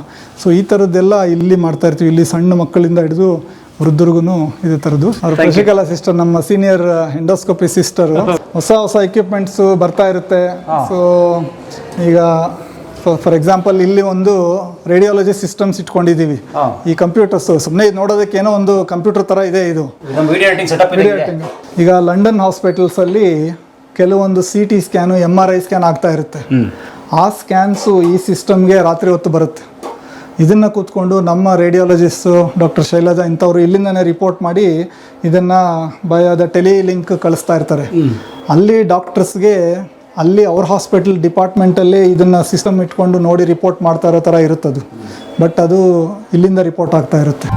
ಸೊ ಈ ಥರದ್ದೆಲ್ಲ ಇಲ್ಲಿ ಮಾಡ್ತಾಯಿರ್ತೀವಿ ಇಲ್ಲಿ ಸಣ್ಣ ಮಕ್ಕಳಿಂದ ಹಿಡಿದು ವೃದ್ಧರಿಗೂ ಇದೆ ತರದು. ಅವ್ರ ಶಶಿಕಲಾ ಸಿಸ್ಟರ್ ನಮ್ಮ ಸೀನಿಯರ್ ಎಂಡೋಸ್ಕೋಪಿ ಸಿಸ್ಟರ್ ಹೊಸ ಹೊಸ ಎಕ್ವಿಪ್ಮೆಂಟ್ಸ್ ಬರ್ತಾ ಇರುತ್ತೆ. ಸೊ ಈಗ ಫಾರ್ ಎಕ್ಸಾಂಪಲ್ ಇಲ್ಲಿ ಒಂದು ರೇಡಿಯಾಲಜಿ ಸಿಸ್ಟಮ್ಸ್ ಇಟ್ಕೊಂಡಿದ್ದೀವಿ. ಈ ಕಂಪ್ಯೂಟರ್ಸ್ ಸುಮ್ಮನೆ ನೋಡೋದಕ್ಕೆ ಏನೋ ಒಂದು ಕಂಪ್ಯೂಟರ್ ತರ ಇದೆ ಇದೆ. ಈಗ. ಲಂಡನ್ ಹಾಸ್ಪಿಟಲ್ಸ್ ಅಲ್ಲಿ ಕೆಲವೊಂದು C T scan M R I scan ಆಗ್ತಾ ಇರುತ್ತೆ. ಆ ಸ್ಕ್ಯಾನ್ಸು ಈ ಸಿಸ್ಟಮ್ಗೆ ರಾತ್ರಿ ಹೊತ್ತು ಬರುತ್ತೆ. ಇದನ್ನ ಕೂತ್ಕೊಂಡು ನಮ್ಮ ರೇಡಿಯಾಲಜಿಸ್ಟು ಡಾಕ್ಟರ್ ಶೈಲಜಾ ಇಂಥವ್ರು ಇಲ್ಲಿಂದನೇ ರಿಪೋರ್ಟ್ ಮಾಡಿ ಇದನ್ನ ಬಯಾದ ಟೆಲಿ ಲಿಂಕ್ ಕಳಿಸ್ತಾ ಇರ್ತಾರೆ. ಅಲ್ಲಿ ಡಾಕ್ಟರ್ಸ್ಗೆ ಅಲ್ಲಿ ಅವ್ರ ಹಾಸ್ಪಿಟಲ್ ಡಿಪಾರ್ಟ್ಮೆಂಟಲ್ಲೇ ಇದನ್ನ ಸಿಸ್ಟಮ್ ಇಟ್ಕೊಂಡು ನೋಡಿ ರಿಪೋರ್ಟ್ ಮಾಡ್ತಾ ಇರೋ ಥರ ಇರುತ್ತದು. ಬಟ್ ಅದು ಇಲ್ಲಿಂದ ರಿಪೋರ್ಟ್ ಆಗ್ತಾ ಇರುತ್ತೆ.